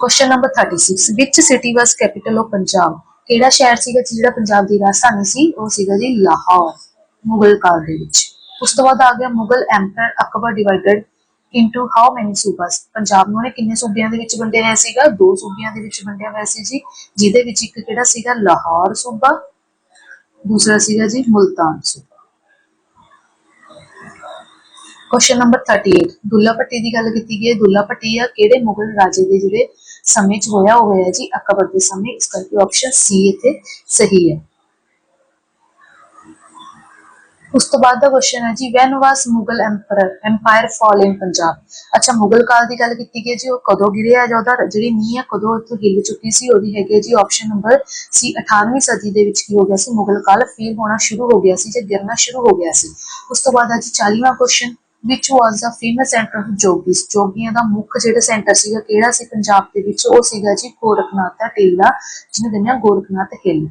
question number 36 which city was capital of Punjab ਕਿਹੜਾ ਸ਼ਹਿਰ ਸੀਗਾ ਜਿਹੜਾ ਪੰਜਾਬ ਦੀ ਰਾਜਧਾਨੀ ਸੀ? ਉਹ ਸੀਗਾ ਜੀ ਲਾਹੌਰ, ਮੁਗਲ ਕਾਲ ਦੇ ਵਿੱਚ। ਉਸ ਤੋਂ ਬਾਅਦ ਆ ਗਿਆ Mughal emperor Akbar divided into how many subas Punjab ਨੂੰ ਉਹਨੇ ਕਿੰਨੇ ਸੂਬਿਆਂ ਦੇ ਵਿੱਚ ਵੰਡਿਆ ਹੋਇਆ ਸੀਗਾ? ਦੋ ਸੂਬਿਆਂ ਦੇ ਵਿੱਚ ਵੰਡਿਆ ਹੋਇਆ ਸੀ ਜੀ, ਜਿਹਦੇ ਵਿੱਚ ਇੱਕ ਕਿਹੜਾ ਸੀਗਾ? ਲਾਹੌਰ ਸੂਬਾ, ਦੂਸਰਾ ਸੀਗਾ ਜੀ ਮੁਲਤਾਨ ਸੂਬਾ। ਕੁਐਸਚਨ ਨੰਬਰ 38 ਦੁੱਲਾ ਭੱਟੀ ਦੀ ਗੱਲ ਕੀਤੀ ਗਈ ਹੈ। ਦੁੱਲਾ ਭੱਟੀ ਆ ਕਿਹੜੇ ਮੁਗਲ ਰਾਜੇ ਦੇ ਜਿਹੜੇ ਸਮੇਂ ਚ ਹੋਇਆ ਉਹ ਹੋਇਆ ਜੀ? ਅਕਬਰ ਦੇ ਸਮੇਂ, ਇਸ ਕਰਕੇ ਆਪਸ਼ਨ ਸੀ ਇੱਥੇ ਸਹੀ ਹੈ। ਉਸ ਤੋਂ ਬਾਅਦ ਦਾ ਕੁਐਸਚਨ ਹੈ ਜੀ when was Mughal emperor empire fall in Punjab? ਅੱਛਾ, ਮੁਗਲ ਕਾਲ ਦੀ ਗੱਲ ਕੀਤੀ ਗਈ ਜੀ, ਉਹ ਕਦੋਂ ਗਿਰਿਆ ਜਾਂ ਉਹਦਾ ਜਿਹੜੀ ਨੀਂਹ ਹੈ, ਕਦੋਂ ਉੱਥੋਂ ਹਿੱਲ ਚੁੱਕੀ ਸੀ, ਉਹਦੀ ਹੈਗੀ ਜੀ ਆਪਸ਼ਨ ਨੰਬਰ ਸੀ 18ਵੀਂ ਸਦੀ ਦੇ ਵਿੱਚ ਕੀ ਹੋ ਗਿਆ ਸੀ, ਮੁਗਲ ਕਾਲ ਫੇਲ ਹੋਣਾ ਸ਼ੁਰੂ ਹੋ ਗਿਆ ਸੀ ਜਾਂ ਗਿਰਨਾ ਸ਼ੁਰੂ ਹੋ ਗਿਆ ਸੀ। ਉਸ ਤੋਂ ਬਾਅਦ ਹੈ ਜੀ 40ਵਾਂ question which was the famous center of jogis? ਜੋਗੀਆਂ ਦਾ ਮੁੱਖ ਜਿਹੜਾ ਸੈਂਟਰ ਸੀਗਾ, ਕਿਹੜਾ ਸੀ ਪੰਜਾਬ ਦੇ ਵਿੱਚ? ਉਹ ਸੀਗਾ ਜੀ, ਗੋਰਖਨਾਥ ਦਾ ਟਿੱਲਾ, ਜਿਹਨੂੰ ਕਹਿੰਦੇ ਆ Gorakhnath hill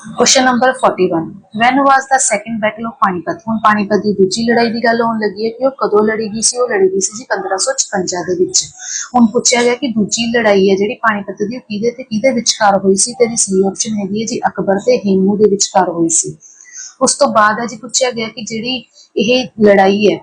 question number 41 when was the second battle of Panipat ਹੁਣ ਪਾਣੀਪਤ ਦੀ ਦੂਜੀ ਲੜਾਈ ਦੀ ਗੱਲ ਹੋਣ ਲੱਗੀ ਹੈ ਕਿ ਉਹ ਕਦੋਂ ਲੜੀ ਗਈ ਸੀ? ਉਹ ਲੜੀ ਗਈ ਸੀ ਜੀ 1556 ਦੇ ਵਿੱਚ। ਹੁਣ ਪੁੱਛਿਆ ਗਿਆ ਕਿ ਦੂਜੀ ਲੜਾਈ ਹੈ ਜਿਹੜੀ ਪਾਣੀਪਤ ਦੀ, ਉਹ ਕਿਹਦੇ ਤੇ, ਕਿਹਦੇ ਵਿਚਕਾਰ ਹੋਈ ਸੀ? ਤੇ ਇਹਦੀ ਸਹੀ ਆਪਸ਼ਨ ਹੈਗੀ ਹੈ ਜੀ ਅਕਬਰ ਤੇ ਹੇਮੂ ਦੇ ਵਿਚਕਾਰ ਹੋਈ ਸੀ। ਉਸ ਤੋਂ ਬਾਅਦ ਹੈ ਜੀ ਪੁੱਛਿਆ ਗਿਆ ਕਿ ਜਿਹੜੀ ਇਹ ਲੜਾਈ ਹੈ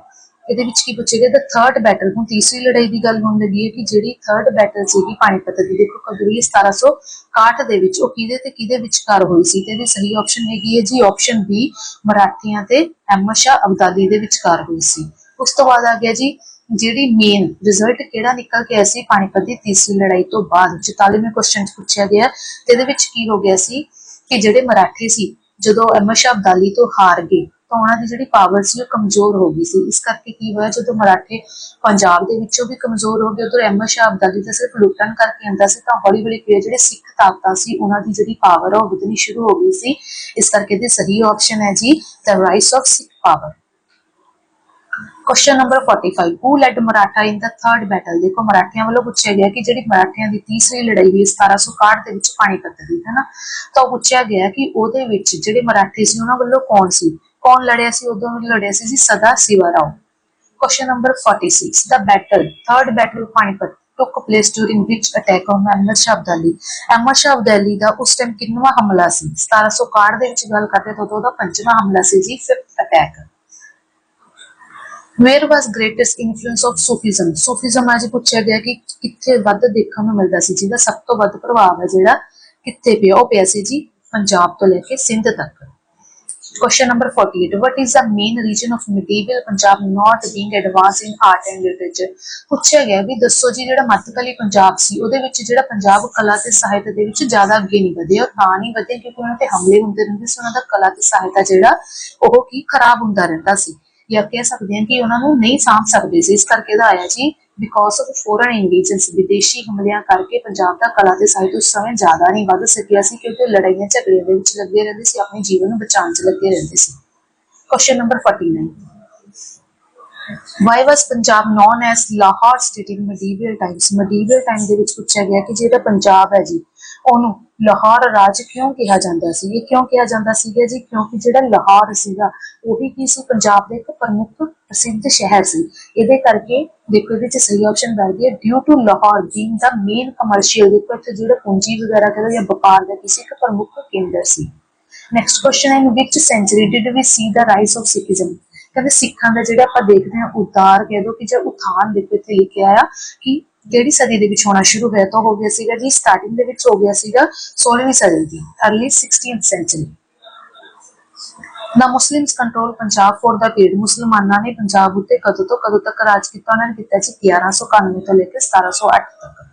ਇਹਦੇ ਵਿੱਚ ਕੀ ਪੁੱਛਿਆ ਗਿਆ ਦਾ ਥਰਡ ਬੈਟਲ ਹੁਣ ਤੀਸਰੀ ਲੜਾਈ ਦੀ ਗੱਲ ਹੋਣ ਲੱਗੀ ਹੈ ਕਿ ਜਿਹੜੀ ਥਰਡ ਬੈਟਲ ਸੀਗੀ ਪਾਣੀਪਤ ਦੀ, ਦੇਖੋ ਕਦੋਂ 1761 ਦੇ ਵਿੱਚ, ਉਹ ਕਿਹਦੇ ਤੇ ਕਿਹਦੇ ਵਿਚਕਾਰ ਹੋਈ ਸੀ? ਤੇ ਇਹਦੀ ਸਹੀ ਆਪਸ਼ਨ ਹੈਗੀ ਹੈ ਜੀ ਆਪਸ਼ਨ ਬੀ ਮਰਾਠੀਆਂ ਤੇ ਅਹਿਮਦ ਸ਼ਾਹ ਅਬਦਾਲੀ ਦੇ ਵਿਚਕਾਰ ਹੋਈ ਸੀ। ਉਸ ਤੋਂ ਬਾਅਦ ਆ ਗਿਆ ਜੀ, ਜਿਹੜੀ ਮੇਨ ਰਿਜ਼ਲਟ ਕਿਹੜਾ ਨਿਕਲ ਕੇ ਆਇਆ ਸੀ ਪਾਣੀਪਤ ਦੀ ਤੀਸਰੀ ਲੜਾਈ ਤੋਂ ਬਾਅਦ? 44ਵੇਂ ਕੁਐਸਚਨ ਪੁੱਛਿਆ ਗਿਆ ਤੇ ਇਹਦੇ ਵਿੱਚ ਕੀ ਹੋ ਗਿਆ ਸੀ ਕਿ ਜਿਹੜੇ ਮਰਾਠੇ ਸੀ, ਜਦੋਂ ਅਹਿਮਦ ਸ਼ਾਹ ਅਬਦਾਲੀ ਤੋਂ ਹਾਰ ਗਏ ਤਾਂ ਉਹਨਾਂ ਦੀ ਜਿਹੜੀ ਪਾਵਰ ਸੀ ਉਹ ਕਮਜ਼ੋਰ ਹੋ ਗਈ ਸੀ। ਇਸ ਕਰਕੇ ਕੀ ਹੋਇਆ, ਜਦੋਂ ਮਰਾਠੇ ਪੰਜਾਬ ਦੇ ਵਿੱਚੋਂ ਵੀ ਕਮਜ਼ੋਰ ਹੋ ਗਏ, ਉਧਰ ਅਹਿਮਦ ਸ਼ਾਹ ਅਬਦਾਲੀ ਦਾ ਸਿਰਫ ਲੁੱਟਣ ਕਰਕੇ ਆਂਦਾ ਸੀ, ਤਾਂ ਹੌਲੀ ਹੌਲੀ ਫਿਰ ਜਿਹੜੇ ਸਿੱਖ ਤਾਕਤਾਂ ਸੀ, ਉਹਨਾਂ ਦੀ ਜਿਹੜੀ ਪਾਵਰ ਉਹ ਵਧਣੀ ਸ਼ੁਰੂ ਹੋ ਗਈ ਸੀ। ਇਸ ਕਰਕੇ ਦੀ ਸਹੀ ਆਪਸ਼ਨ ਹੈ ਜੀ the rise of Sikh power question number 45 who led Maratha in the third battle? ਦੇਖੋ, ਮਰਾਠਿਆਂ ਵੱਲੋਂ ਪੁੱਛਿਆ ਗਿਆ ਕਿ ਜਿਹੜੀ ਮਰਾਠਿਆਂ ਦੀ ਤੀਸਰੀ ਲੜਾਈ ਹੋਈ 1761 ਦੇ ਵਿੱਚ ਪਾਣੀਪਤ ਦੀ ਹੈ ਨਾ ਤਾਂ ਉਹ ਪੁੱਛਿਆ ਗਿਆ ਕਿ ਉਹਦੇ ਵਿੱਚ ਜਿਹੜੇ ਮਰਾਠੇ ਸੀ, ਉਹਨਾਂ ਵੱਲੋਂ ਕੌਣ ਸੀ? ਕੌਣ ਲੜਿਆ ਸੀ? ਉਦੋਂ ਲੜਿਆ ਸੀ ਜੀ Sadashiva Rao. Question number 46 the battle, third battle Panipat took place during which attack on Ahmad Shah Abdali Ahmad Shah Abdali ਦਾ ਉਸ ਟਾਈਮ ਕਿੰਨਵਾਂ ਹਮਲਾ ਸੀ? 1761 ਦੇ ਵਿੱਚ ਗੱਲ ਕਰਦੇ ਤਾਂ ਉਹਦਾ ਪੰਜਵਾਂ ਹਮਲਾ ਸੀ ਜੀ fifth attack where was greatest influence of Sufism Sufism ਅੱਜ ਪੁੱਛਿਆ ਗਿਆ ਕਿ ਕਿੱਥੇ ਵੱਧ ਦੇਖਣ ਨੂੰ ਮਿਲਦਾ ਸੀ, ਜਿਹਦਾ ਸਭ ਤੋਂ ਵੱਧ ਪ੍ਰਭਾਵ ਹੈ ਜਿਹੜਾ ਕਿੱਥੇ ਪਿਆ, ਉਹ ਪਿਆ ਸੀ ਜੀ ਪੰਜਾਬ ਤੋਂ ਲੈ ਕੇ ਸਿੰਧ ਤੱਕ। Question number 48. What is the main region of medieval Punjab not being advanced in art and literature? ਪੁੱਛਿਆ ਗਿਆ ਵੀ ਦੱਸੋ ਜੀ, ਜਿਹੜਾ ਮੱਧਕਾਲੀ ਪੰਜਾਬ ਸੀ, ਉਹਦੇ ਵਿੱਚ ਜਿਹੜਾ ਪੰਜਾਬ ਕਲਾ ਤੇ ਸਾਹਿਤ ਦੇ ਵਿੱਚ ਜ਼ਿਆਦਾ ਅੱਗੇ ਨਹੀਂ ਵਧਿਆ, ਉਹ ਤਾਂ ਨਹੀਂ ਵਧਿਆ, ਕਿਉਂਕਿ ਉਹਨਾਂ ਤੇ ਹਮਲੇ ਹੁੰਦੇ ਰਹਿੰਦੇ ਸੀ, ਉਹਨਾਂ ਦਾ ਕਲਾ ਤੇ ਸਾਹਿਤ ਜਿਹੜਾ, ਉਹ ਕੀ ਖਰਾਬ ਹੁੰਦਾ ਰਹਿੰਦਾ ਸੀ ਜਾਂ ਕਹਿ ਸਕਦੇ ਹਾਂ ਕਿ ਉਹਨਾਂ ਨੂੰ ਨਹੀਂ ਸਾਂਭ ਸਕਦੇ ਸੀ ਇਸ ਕਰਕੇ ਇਹਦਾ ਆਇਆ ਜੀ ਬਿਕੋਜ਼ ਆਫ ਫੋਰਨ ਇਨਵੇਜਨਸ ਵਿਦੇਸ਼ੀ ਹਮਲਿਆਂ ਕਰਕੇ ਪੰਜਾਬ ਦਾ ਕਲਾ ਤੇ ਸਾਹਿਤ ਉਸ ਸਮੇਂ ਜ਼ਿਆਦਾ ਨਹੀਂ ਵੱਧ ਸਕਿਆ ਸੀ ਕਿਉਂਕਿ ਲੜਾਈਆਂ, ਝਗੜਿਆਂ ਦੇ ਵਿੱਚ ਲੱਗੇ ਰਹਿੰਦੇ ਸੀ, ਆਪਣੇ ਜੀਵਨ ਨੂੰ ਬਚਾਉਣ 'ਚ ਲੱਗੇ ਰਹਿੰਦੇ ਸੀ question number 49 Why was Punjab known as Lahore state in medieval times? Medieval time ਦੇ ਵਿੱਚ ਪੁੱਛਿਆ ਗਿਆ ਕਿ ਜਿਹੜਾ ਪੰਜਾਬ ਹੈ ਜੀ ਉਹਨੂੰ ਲਾਹੌਰ ਰਾਜ ਕਿਉਂ ਕਿਹਾ ਜਾਂਦਾ ਸੀ? ਇਹ ਕਿਉਂ ਕਿਹਾ ਜਾਂਦਾ ਸੀਗਾ ਜੀ? ਕਿਉਂਕਿ ਜਿਹੜਾ ਲਾਹੌਰ ਸੀਗਾ, ਉਹੀ ਕੀ ਸੀ? ਪੰਜਾਬ ਦਾ ਇੱਕ ਪ੍ਰਮੁੱਖ ਪ੍ਰਸਿੱਧ ਸ਼ਹਿਰ ਸੀ। ਇਹਦੇ ਕਰਕੇ ਦੇਖੋ, ਇਹਦੇ ਚ ਸਹੀ ਆਪਸ਼ਨ ਬੈਠਦੀ ਹੈ। Due to Lahore being the main commercial ਦੇਖੋ, ਇੱਥੇ ਜਿਹੜਾ ਪੂੰਜੀ ਵਗੈਰਾ ਕਹਿੰਦਾ ਜਾਂ ਵਪਾਰ ਦਾ ਕਿਸੇ ਇੱਕ ਪ੍ਰਮੁੱਖ ਕੇਂਦਰ ਸੀ। Next question in which century did we see the rise of Sikhism ਕਹਿੰਦੇ ਸਿੱਖਾਂ ਦਾ ਜਿਹੜਾ ਆਪਾਂ ਦੇਖਦੇ ਹਾਂ, ਉਤਾਰ ਕਹਿ ਦੋ ਕਿ ਜੇ ਉਥਾਨ ਦੇਖੋ, ਇੱਥੇ ਲਿਖਿਆ ਆ ਕਿ ਕਿਹੜੀ ਸਦੀ ਦੇ ਵਿੱਚ ਹੋਣਾ ਸ਼ੁਰੂ ਹੋਇਆ ਤਾਂ ਹੋ ਗਿਆ ਸੀਗਾ ਜੀ ਸਟਾਰਟਿੰਗ ਦੇ ਵਿੱਚ ਹੋ ਗਿਆ ਸੀਗਾ 16ਵੀਂ ਸਦੀ ਦੀ early 16th century the Muslims control Punjab for the period ਮੁਸਲਮਾਨਾਂ ਨੇ ਪੰਜਾਬ ਉੱਤੇ ਕਦੋਂ ਤੋਂ ਕਦੋਂ ਤੱਕ ਰਾਜ ਕੀਤਾ, ਉਹਨਾਂ ਨੇ ਕੀਤਾ ਜੀ 1191 ਤੋਂ ਲੈ ਕੇ 1708 ਤੱਕ।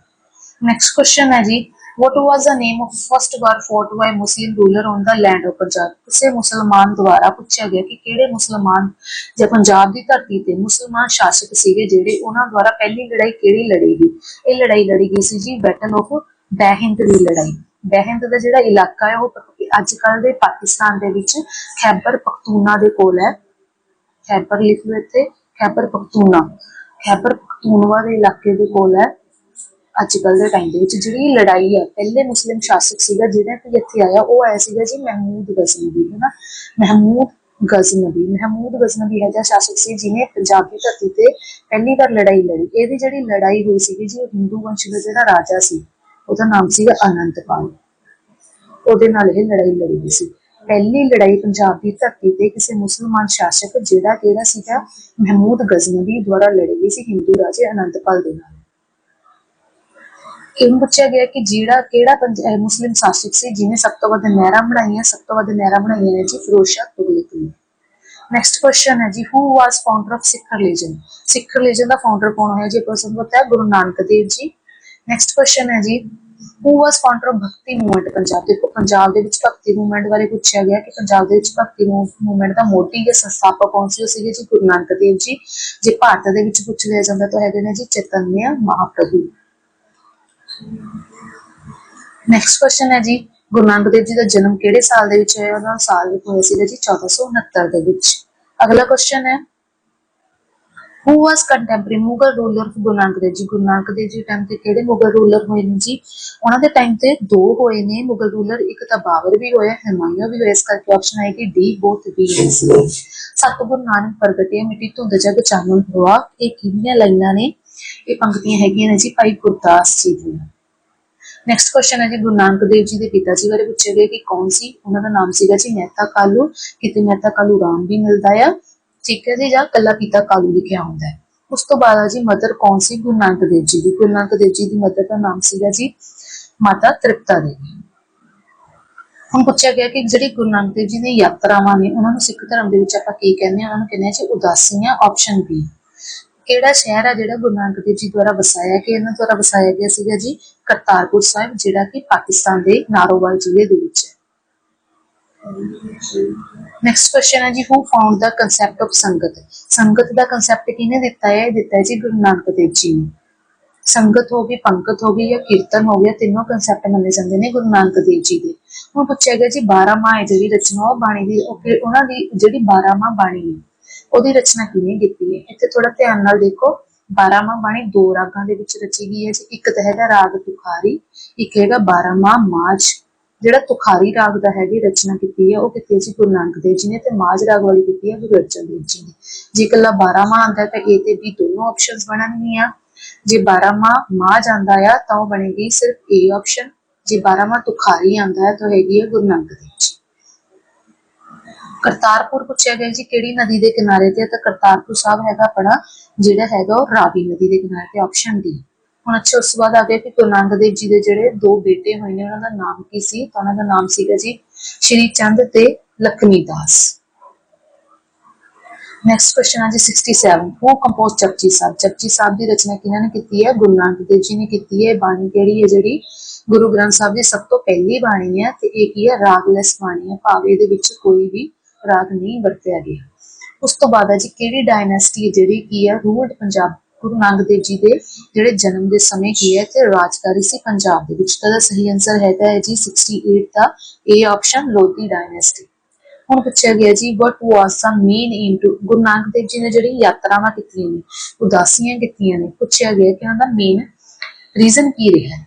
ਨੈਕਸਟ ਕੁਐਸਚਨ ਹੈ ਜੀ what was the name of first war fought by muslim ruler on the land of punjab? ਕਿਸੇ ਮੁਸਲਮਾਨ ਦੁਆਰਾ ਪੁੱਛਿਆ ਗਿਆ ਕਿ ਕਿਹੜੇ ਮੁਸਲਮਾਨ ਜਾਂ ਪੰਜਾਬ ਦੀ ਧਰਤੀ ਤੇ ਮੁਸਲਮਾਨ ਸ਼ਾਸਕ ਸੀਗੇ ਜਿਹੜੇ ਉਹਨਾਂ ਦੁਆਰਾ ਪਹਿਲੀ ਲੜਾਈ ਕਿਹੜੀ ਲੜੀ ਗਈ? ਇਹ ਲੜਾਈ ਲੜੀ ਗਈ ਸੀ ਜੀ ਬੈਟਲ ਆਫ ਬਹਿੰਦ ਦੀ ਲੜਾਈ। ਬਹਿੰਦ ਦਾ ਜਿਹੜਾ ਇਲਾਕਾ ਹੈ, ਉਹ ਅੱਜ ਕੱਲ ਦੇ ਪਾਕਿਸਤਾਨ ਦੇ ਵਿੱਚ ਖੈਬਰ ਪਖਤੂਨਾ ਦੇ ਕੋਲ ਹੈ। ਖੈਬਰ ਲਿਖ ਲਓ ਇੱਥੇ, ਖੈਬਰ ਪਖਤੂਨਾ। ਖੈਬਰ ਪਖਤੂਨਵਾ ਦੇ ਇਲਾਕੇ ਦੇ ਕੋਲ ਹੈ। ਅੱਜ ਕੱਲ ਦੇ ਟਾਈਮ ਦੇ ਵਿੱਚ ਜਿਹੜੀ ਲੜਾਈ ਹੈ, ਪਹਿਲੇ ਮੁਸਲਿਮ ਸ਼ਾਸਕ ਸੀਗਾ ਜਿਹੜਾ ਕਿ ਇੱਥੇ ਆਇਆ, ਉਹ ਆਇਆ ਸੀਗਾ ਜੀ ਮਹਿਮੂਦ ਗਜ਼ਨਵੀ, ਹੈ ਨਾ? ਮਹਿਮੂਦ ਗਜ਼ਨਵੀ ਮਹਿਮੂਦ ਗਜ਼ਨਵੀ ਹੈ ਜਿਹੜਾ ਸ਼ਾਸਕ ਸੀ ਜਿਹਨੇ ਪੰਜਾਬ ਦੀ ਧਰਤੀ ਤੇ ਪਹਿਲੀ ਵਾਰ ਲੜਾਈ ਲੜੀ। ਇਹਦੀ ਜਿਹੜੀ ਲੜਾਈ ਹੋਈ ਸੀਗੀ ਜੀ, ਉਹ ਹਿੰਦੂ ਵੰਸ਼ ਦਾ ਜਿਹੜਾ ਰਾਜਾ ਸੀ, ਉਹਦਾ ਨਾਮ ਸੀਗਾ ਅਨੰਤਪਾਲ ਉਹਦੇ ਨਾਲ ਇਹ ਲੜਾਈ ਲੜੀ ਗਈ ਸੀ। ਪਹਿਲੀ ਲੜਾਈ ਪੰਜਾਬ ਦੀ ਧਰਤੀ ਤੇ ਕਿਸੇ ਮੁਸਲਮਾਨ ਸ਼ਾਸਕ ਜਿਹੜਾ ਕਿਹੜਾ ਸੀਗਾ, ਮਹਿਮੂਦ ਗਜ਼ਨਵੀ ਦੁਆਰਾ ਲੜੀ ਗਈ ਸੀ, ਹਿੰਦੂ ਰਾਜੇ ਅਨੰਤਪਾਲ ਦੇ ਨਾਲ। ਇਹਨੂੰ ਪੁੱਛਿਆ ਗਿਆ ਕਿ ਜਿਹੜਾ ਕਿਹੜਾ ਮੁਸਲਿਮ ਸ਼ਾਸਕ ਸੀ ਜਿਹਨੇ ਸਭ ਤੋਂ ਵੱਧ ਨਹਿਰਾਂ ਬਣਾਈਆਂ, ਸਭ ਤੋਂ ਵੱਧ ਨਹਿਰਾਂ ਬਣਾਈਆਂ ਨੇ ਜੀ ਫਿਰੋਜ਼ ਸ਼ਾਹ ਤੁਗਲਕ ਨੇ ਨੈਕਸਟ ਕੁਐਸਚਨ ਹੈ ਜੀ who was founder of Sikh religion Sikh religion the founder ਕੌਣ ਹੋਇਆ ਜੀ? ਆਪਾਂ ਪਤਾ ਹੈ, ਗੁਰੂ ਨਾਨਕ ਦੇਵ ਜੀ। ਨੈਕਸਟ ਕੁਐਸਚਨ ਹੈ ਜੀ who was founder of Bhakti movement Punjab? ਦੇਖੋ, ਪੰਜਾਬ ਦੇ ਵਿੱਚ ਭਗਤੀ ਮੂਵਮੈਂਟ ਬਾਰੇ ਪੁੱਛਿਆ ਗਿਆ ਕਿ ਪੰਜਾਬ ਦੇ ਵਿੱਚ ਭਗਤੀ ਮੂਵਮੈਂਟ ਦਾ ਮੋਢੀ ਜਾਂ ਸੰਸਥਾਪਕ ਕੌਣ ਸੀ? ਉਹ ਸੀਗੇ ਜੀ ਗੁਰੂ ਨਾਨਕ ਦੇਵ ਜੀ। ਜੇ ਭਾਰਤ ਦੇ ਵਿੱਚ ਪੁੱਛ ਲਿਆ ਜਾਂਦਾ ਤਾਂ ਹੈਗੇ ਨੇ ਜੀ ਚੈਤਨਿਆ ਮਹਾਪ੍ਰਭੂ। ਨੈਕਸਟ ਕੁਐਸਚਨ ਹੈ ਜੀ ਗੁਰੂ ਨਾਨਕ ਦੇਵ ਜੀ ਦਾ ਜਨਮ ਕਿਹੜੇ ਸਾਲ ਦੇ ਵਿੱਚ ਹੋਇਆ? ਉਹਨਾਂ ਦਾ ਸਾਲ ਹੋਇਆ ਸੀਗਾ ਜੀ 1469 ਦੇ ਵਿੱਚ। ਅਗਲਾ ਕੁਐਸਚਨ ਹੈ who was contemporary Mughal ruler Guru Nanak Dev ji? Guru Nanak Dev ji time ਤੇ ਕਿਹੜੇ ਮੁਗਲ ਰੂਲਰ ਹੋਏ ਨੇ ਜੀ? ਉਹਨਾਂ ਦੇ ਟਾਈਮ ਤੇ ਦੋ ਹੋਏ ਨੇ ਮੁਗਲ ਰੂਲਰ ਇੱਕ ਤਾਂ ਬਾਬਰ ਵੀ ਹੋਇਆ ਹਮਾਯੂੰ ਵੀ ਹੋਇਆ ਇਸ ਕਰਕੇ ਆਪਸ਼ਨ ਆਏਗੀ ਡੀ ਬੋਥ ਵੀ ਸਤਿਗੁਰੂ ਨਾਨਕ ਪ੍ਰਗਟਿਆ ਮਿੱਟੀ ਧੁੰਦ ਜਗ ਚਾਨਣ ਹੋਆ ਇਹ ਕਿੰਨੀਆਂ ਲਾਈਨਾਂ ਨੇ? ਇਹ ਪੰਕਤੀਆਂ ਹੈਗੀਆਂ ਨੇ ਜੀ ਭਾਈ ਗੁਰਦਾਸ ਜੀ ਦੀਆਂ। ਨੈਕਸਟ ਕੁਐਸਚਨ ਹੈ ਜੀ, ਗੁਰੂ ਨਾਨਕ ਦੇਵ ਜੀ ਦੇ ਪਿਤਾ ਜੀ ਬਾਰੇ ਪੁੱਛਿਆ ਗਿਆ ਕਿ ਕੌਣ ਸੀ? ਉਹਨਾਂ ਦਾ ਨਾਮ ਸੀਗਾ ਜੀ ਮਹਿਤਾ ਕਾਲੂ। ਕਿਤੇ ਮਹਿਤਾ ਕਾਲੂ ਰਾਮ ਵੀ ਮਿਲਦਾ ਆ। ਠੀਕ ਹੈ ਜੀ, ਜਾਂ ਕੱਲਾ ਪਿਤਾ ਕਾਲੂ ਲਿਖਿਆ ਹੁੰਦਾ ਹੈ। ਉਸ ਤੋਂ ਬਾਅਦ ਜੀ, ਮਦਰ ਕੌਣ ਸੀ? ਗੁਰੂ ਨਾਨਕ ਦੇਵ ਜੀ ਦੀ। ਗੁਰੂ ਨਾਨਕ ਦੇਵ ਜੀ ਦੀ ਮਦਰ ਦਾ ਨਾਮ ਸੀਗਾ ਜੀ ਮਾਤਾ ਤ੍ਰਿਪਤਾ ਦੇਵੀ। ਹੁਣ ਪੁੱਛਿਆ ਗਿਆ ਕਿ ਜਿਹੜੀ ਗੁਰੂ ਨਾਨਕ ਦੇਵ ਜੀ ਦੀਆਂ ਯਾਤਰਾਵਾਂ ਨੇ, ਉਹਨਾਂ ਨੂੰ ਸਿੱਖ ਧਰਮ ਦੇ ਵਿੱਚ ਆਪਾਂ ਕੀ ਕਹਿੰਦੇ ਆ ਉਹਨਾਂ ਨੂੰ ਕਹਿੰਦੇ ਆ ਜੀ ਉਦਾਸੀਆਂ ਆਪਸ਼ਨ ਬੀ ਕਿਹੜਾ ਸ਼ਹਿਰ ਆ ਜਿਹੜਾ ਗੁਰੂ ਨਾਨਕ ਦੇਵ ਜੀ ਦੁਆਰਾ ਵਸਾਇਆ ਕਿ ਇਹਨਾਂ ਦੁਆਰਾ ਵਸਾਇਆ ਗਿਆ ਸੀਗਾ ਜੀ? ਕਰਤਾਰਪੁਰ ਸਾਹਿਬ, ਜਿਹੜਾ ਕਿ ਪਾਕਿਸਤਾਨ ਦੇ ਨਾਰੋਵਾਲ ਜ਼ਿਲ੍ਹੇ ਦੇ ਵਿੱਚ ਹੈ। ਨੈਕਸਟ ਕੁਐਸਚਨ ਹੈ ਜੀ who found the concept of sangat? Sangat the concept ਕਿਹਨੇ ਦਿੱਤਾ ਹੈ? ਦਿੱਤਾ ਹੈ ਜੀ ਗੁਰੂ ਨਾਨਕ ਦੇਵ ਜੀ ਨੇ। ਸੰਗਤ ਹੋ ਗਈ ਪੰਕਤ ਹੋ ਗਈ ਜਾਂ ਕੀਰਤਨ ਹੋ ਗਿਆ, ਤਿੰਨੋਂ ਕਨਸੈਪਟ ਮੰਨੇ ਜਾਂਦੇ ਨੇ ਗੁਰੂ ਨਾਨਕ ਦੇਵ ਜੀ ਦੇ। ਹੁਣ ਪੁੱਛਿਆ ਗਿਆ ਜੀ 12 ਮਾਹ ਜਿਹੜੀ ਰਚਨਾ, ਉਹ ਬਾਣੀ ਦੀ ਉਹਨਾਂ ਦੀ ਜਿਹੜੀ 12 ਮਾਹ ਬਾਣੀ ਹੈ। ਉਹਦੀ ਰਚਨਾ ਕਿਹਨੇ ਕੀਤੀ ਹੈ? ਇੱਥੇ ਥੋੜਾ ਧਿਆਨ ਨਾਲ ਦੇਖੋ। 12 ਬਾਣੀ ਦੋ ਰਾਗਾਂ ਦੇ ਵਿੱਚ ਰਚੀ ਗਈ ਹੈ। ਜੀ, ਇੱਕ ਤਾਂ ਹੈਗਾ ਰਾਗ ਤੁਖਾਰੀ, ਇੱਕ ਹੈਗਾ 12 ਮਾਝ। ਜਿਹੜਾ ਤੁਖਾਰੀ ਰਾਗ ਦਾ ਹੈਗੀ ਰਚਨਾ ਕੀਤੀ ਹੈ, ਉਹ ਕੀਤੀ ਹੈ ਗੁਰੂ ਨਾਨਕ ਦੇਵ ਜੀ ਨੇ ਤੇ ਮਾਝ ਰਾਗ ਵਾਲੀ ਕੀਤੀ ਹੈ ਗੁਰੂ ਅਰਜਨ ਦੇਵ ਜੀ ਨੇ। ਜੇ ਇਕੱਲਾ 12 ਮਾਹ ਆਂਦਾ ਤਾਂ ਇਹ ਤੇ ਵੀ ਦੋਨੋਂ ਆਪਸ਼ਨਸ ਬਣਨਗੀਆਂ। ਜੇ 12 ਮਾਹ ਮਾਝ ਆਂਦਾ ਆ ਤਾਂ ਉਹ ਬਣੇਗੀ ਸਿਰਫ A ਆਪਸ਼ਨ ਜੇ 12 ਮਾਹ ਤੁਖਾਰੀ ਆਂਦਾ ਹੈ ਤਾਂ ਹੈਗੀ ਹੈ ਗੁਰੂ ਨਾਨਕ ਦੇਵ ਜੀ। ਕਰਤਾਰਪੁਰ ਪੁੱਛਿਆ ਗਿਆ ਜੀ, ਕਿਹੜੀ ਨਦੀ ਦੇ ਕਿਨਾਰੇ ਤੇ ਤਾਂ ਕਰਤਾਰਪੁਰ ਸਾਹਿਬ ਹੈਗਾ ਆਪਣਾ, ਜਿਹੜਾ ਹੈਗਾ ਉਹ ਰਾਵੀ ਨਦੀ ਦੇ ਕਿਨਾਰੇ ਤੇ ਆਪਸ਼ਨ ਡੀ ਹੁਣ ਅੱਛਾ, ਉਸ ਤੋਂ ਬਾਅਦ ਆ ਗਿਆ ਕਿ ਗੁਰੂ ਨਾਨਕ ਦੇਵ ਜੀ ਦੇ ਜਿਹੜੇ ਦੋ ਬੇਟੇ ਹੋਏ ਨੇ, ਉਹਨਾਂ ਦਾ ਨਾਮ ਕੀ ਸੀ? ਤਾਂ ਉਹਨਾਂ ਦਾ ਨਾਮ ਸੀਗਾ ਜੀ, ਸ਼੍ਰੀ ਚੰਦ ਤੇ ਲਖਮੀ ਦਾਸ। ਨੈਕਸਟ ਕੁਐਸਚਨ ਆ ਜੀ 67 ਹੂ ਕੰਪੋਜ਼ ਚਪਜੀ ਸਾਹਿਬ? ਚਪਜੀ ਸਾਹਿਬ ਦੀ ਰਚਨਾ ਕਿਹਨਾਂ ਨੇ ਕੀਤੀ ਹੈ? ਗੁਰੂ ਨਾਨਕ ਦੇਵ ਜੀ ਨੇ ਕੀਤੀ ਹੈ। ਬਾਣੀ ਕਿਹੜੀ ਹੈ ਜਿਹੜੀ? ਗੁਰੂ ਗ੍ਰੰਥ ਸਾਹਿਬ ਦੀ ਸਭ ਤੋਂ ਪਹਿਲੀ ਬਾਣੀ ਹੈ ਤੇ ਇਹ ਕੀ ਹੈ? ਰਾਗਲੈਸ ਬਾਣੀ ਹੈ। ਭਾਵੇਂ ਇਹਦੇ ਵਿੱਚ ਕੋਈ ਵੀ ਰਾਗ ਨਹੀਂ ਵਰਤਿਆ ਗਿਆ। ਉਸ ਤੋਂ ਬਾਅਦ ਹੈ ਜੀ ਕਿਹੜੀ ਡਾਇਨੈਸਟੀ ਜਿਹੜੀ ਕੀ ਹੈ? ਰੂਲਡ ਪੰਜਾਬ, ਗੁਰੂ ਨਾਨਕ ਦੇਵ ਜੀ ਦੇ ਜਿਹੜੇ ਜਨਮ ਦੇ ਸਮੇਂ ਕੀ ਹੈ ਤੇ ਰਾਜਦਾਰੀ ਸੀ ਪੰਜਾਬ ਦੇ ਵਿੱਚ। ਤਾਂ ਸਹੀ ਆਨਸਰ ਹੈਗਾ ਹੈ ਜੀ 68 ਦਾ ਏ ਆਪਸ਼ਨ ਲੋਧੀ ਡਾਇਨੈਸਟੀ ਹੁਣ ਪੁੱਛਿਆ ਗਿਆ ਜੀ what was the main aim to Guru Nanak Dev ji ਨੇ ਜਿਹੜੀ ਯਾਤਰਾਵਾਂ ਕੀਤੀਆਂ ਨੇ, ਉਦਾਸੀਆਂ ਕੀਤੀਆਂ ਨੇ, ਪੁੱਛਿਆ ਗਿਆ ਕਿ ਉਹਨਾਂ ਦਾ ਮੇਨ ਰੀਜ਼ਨ ਕੀ ਰਿਹਾ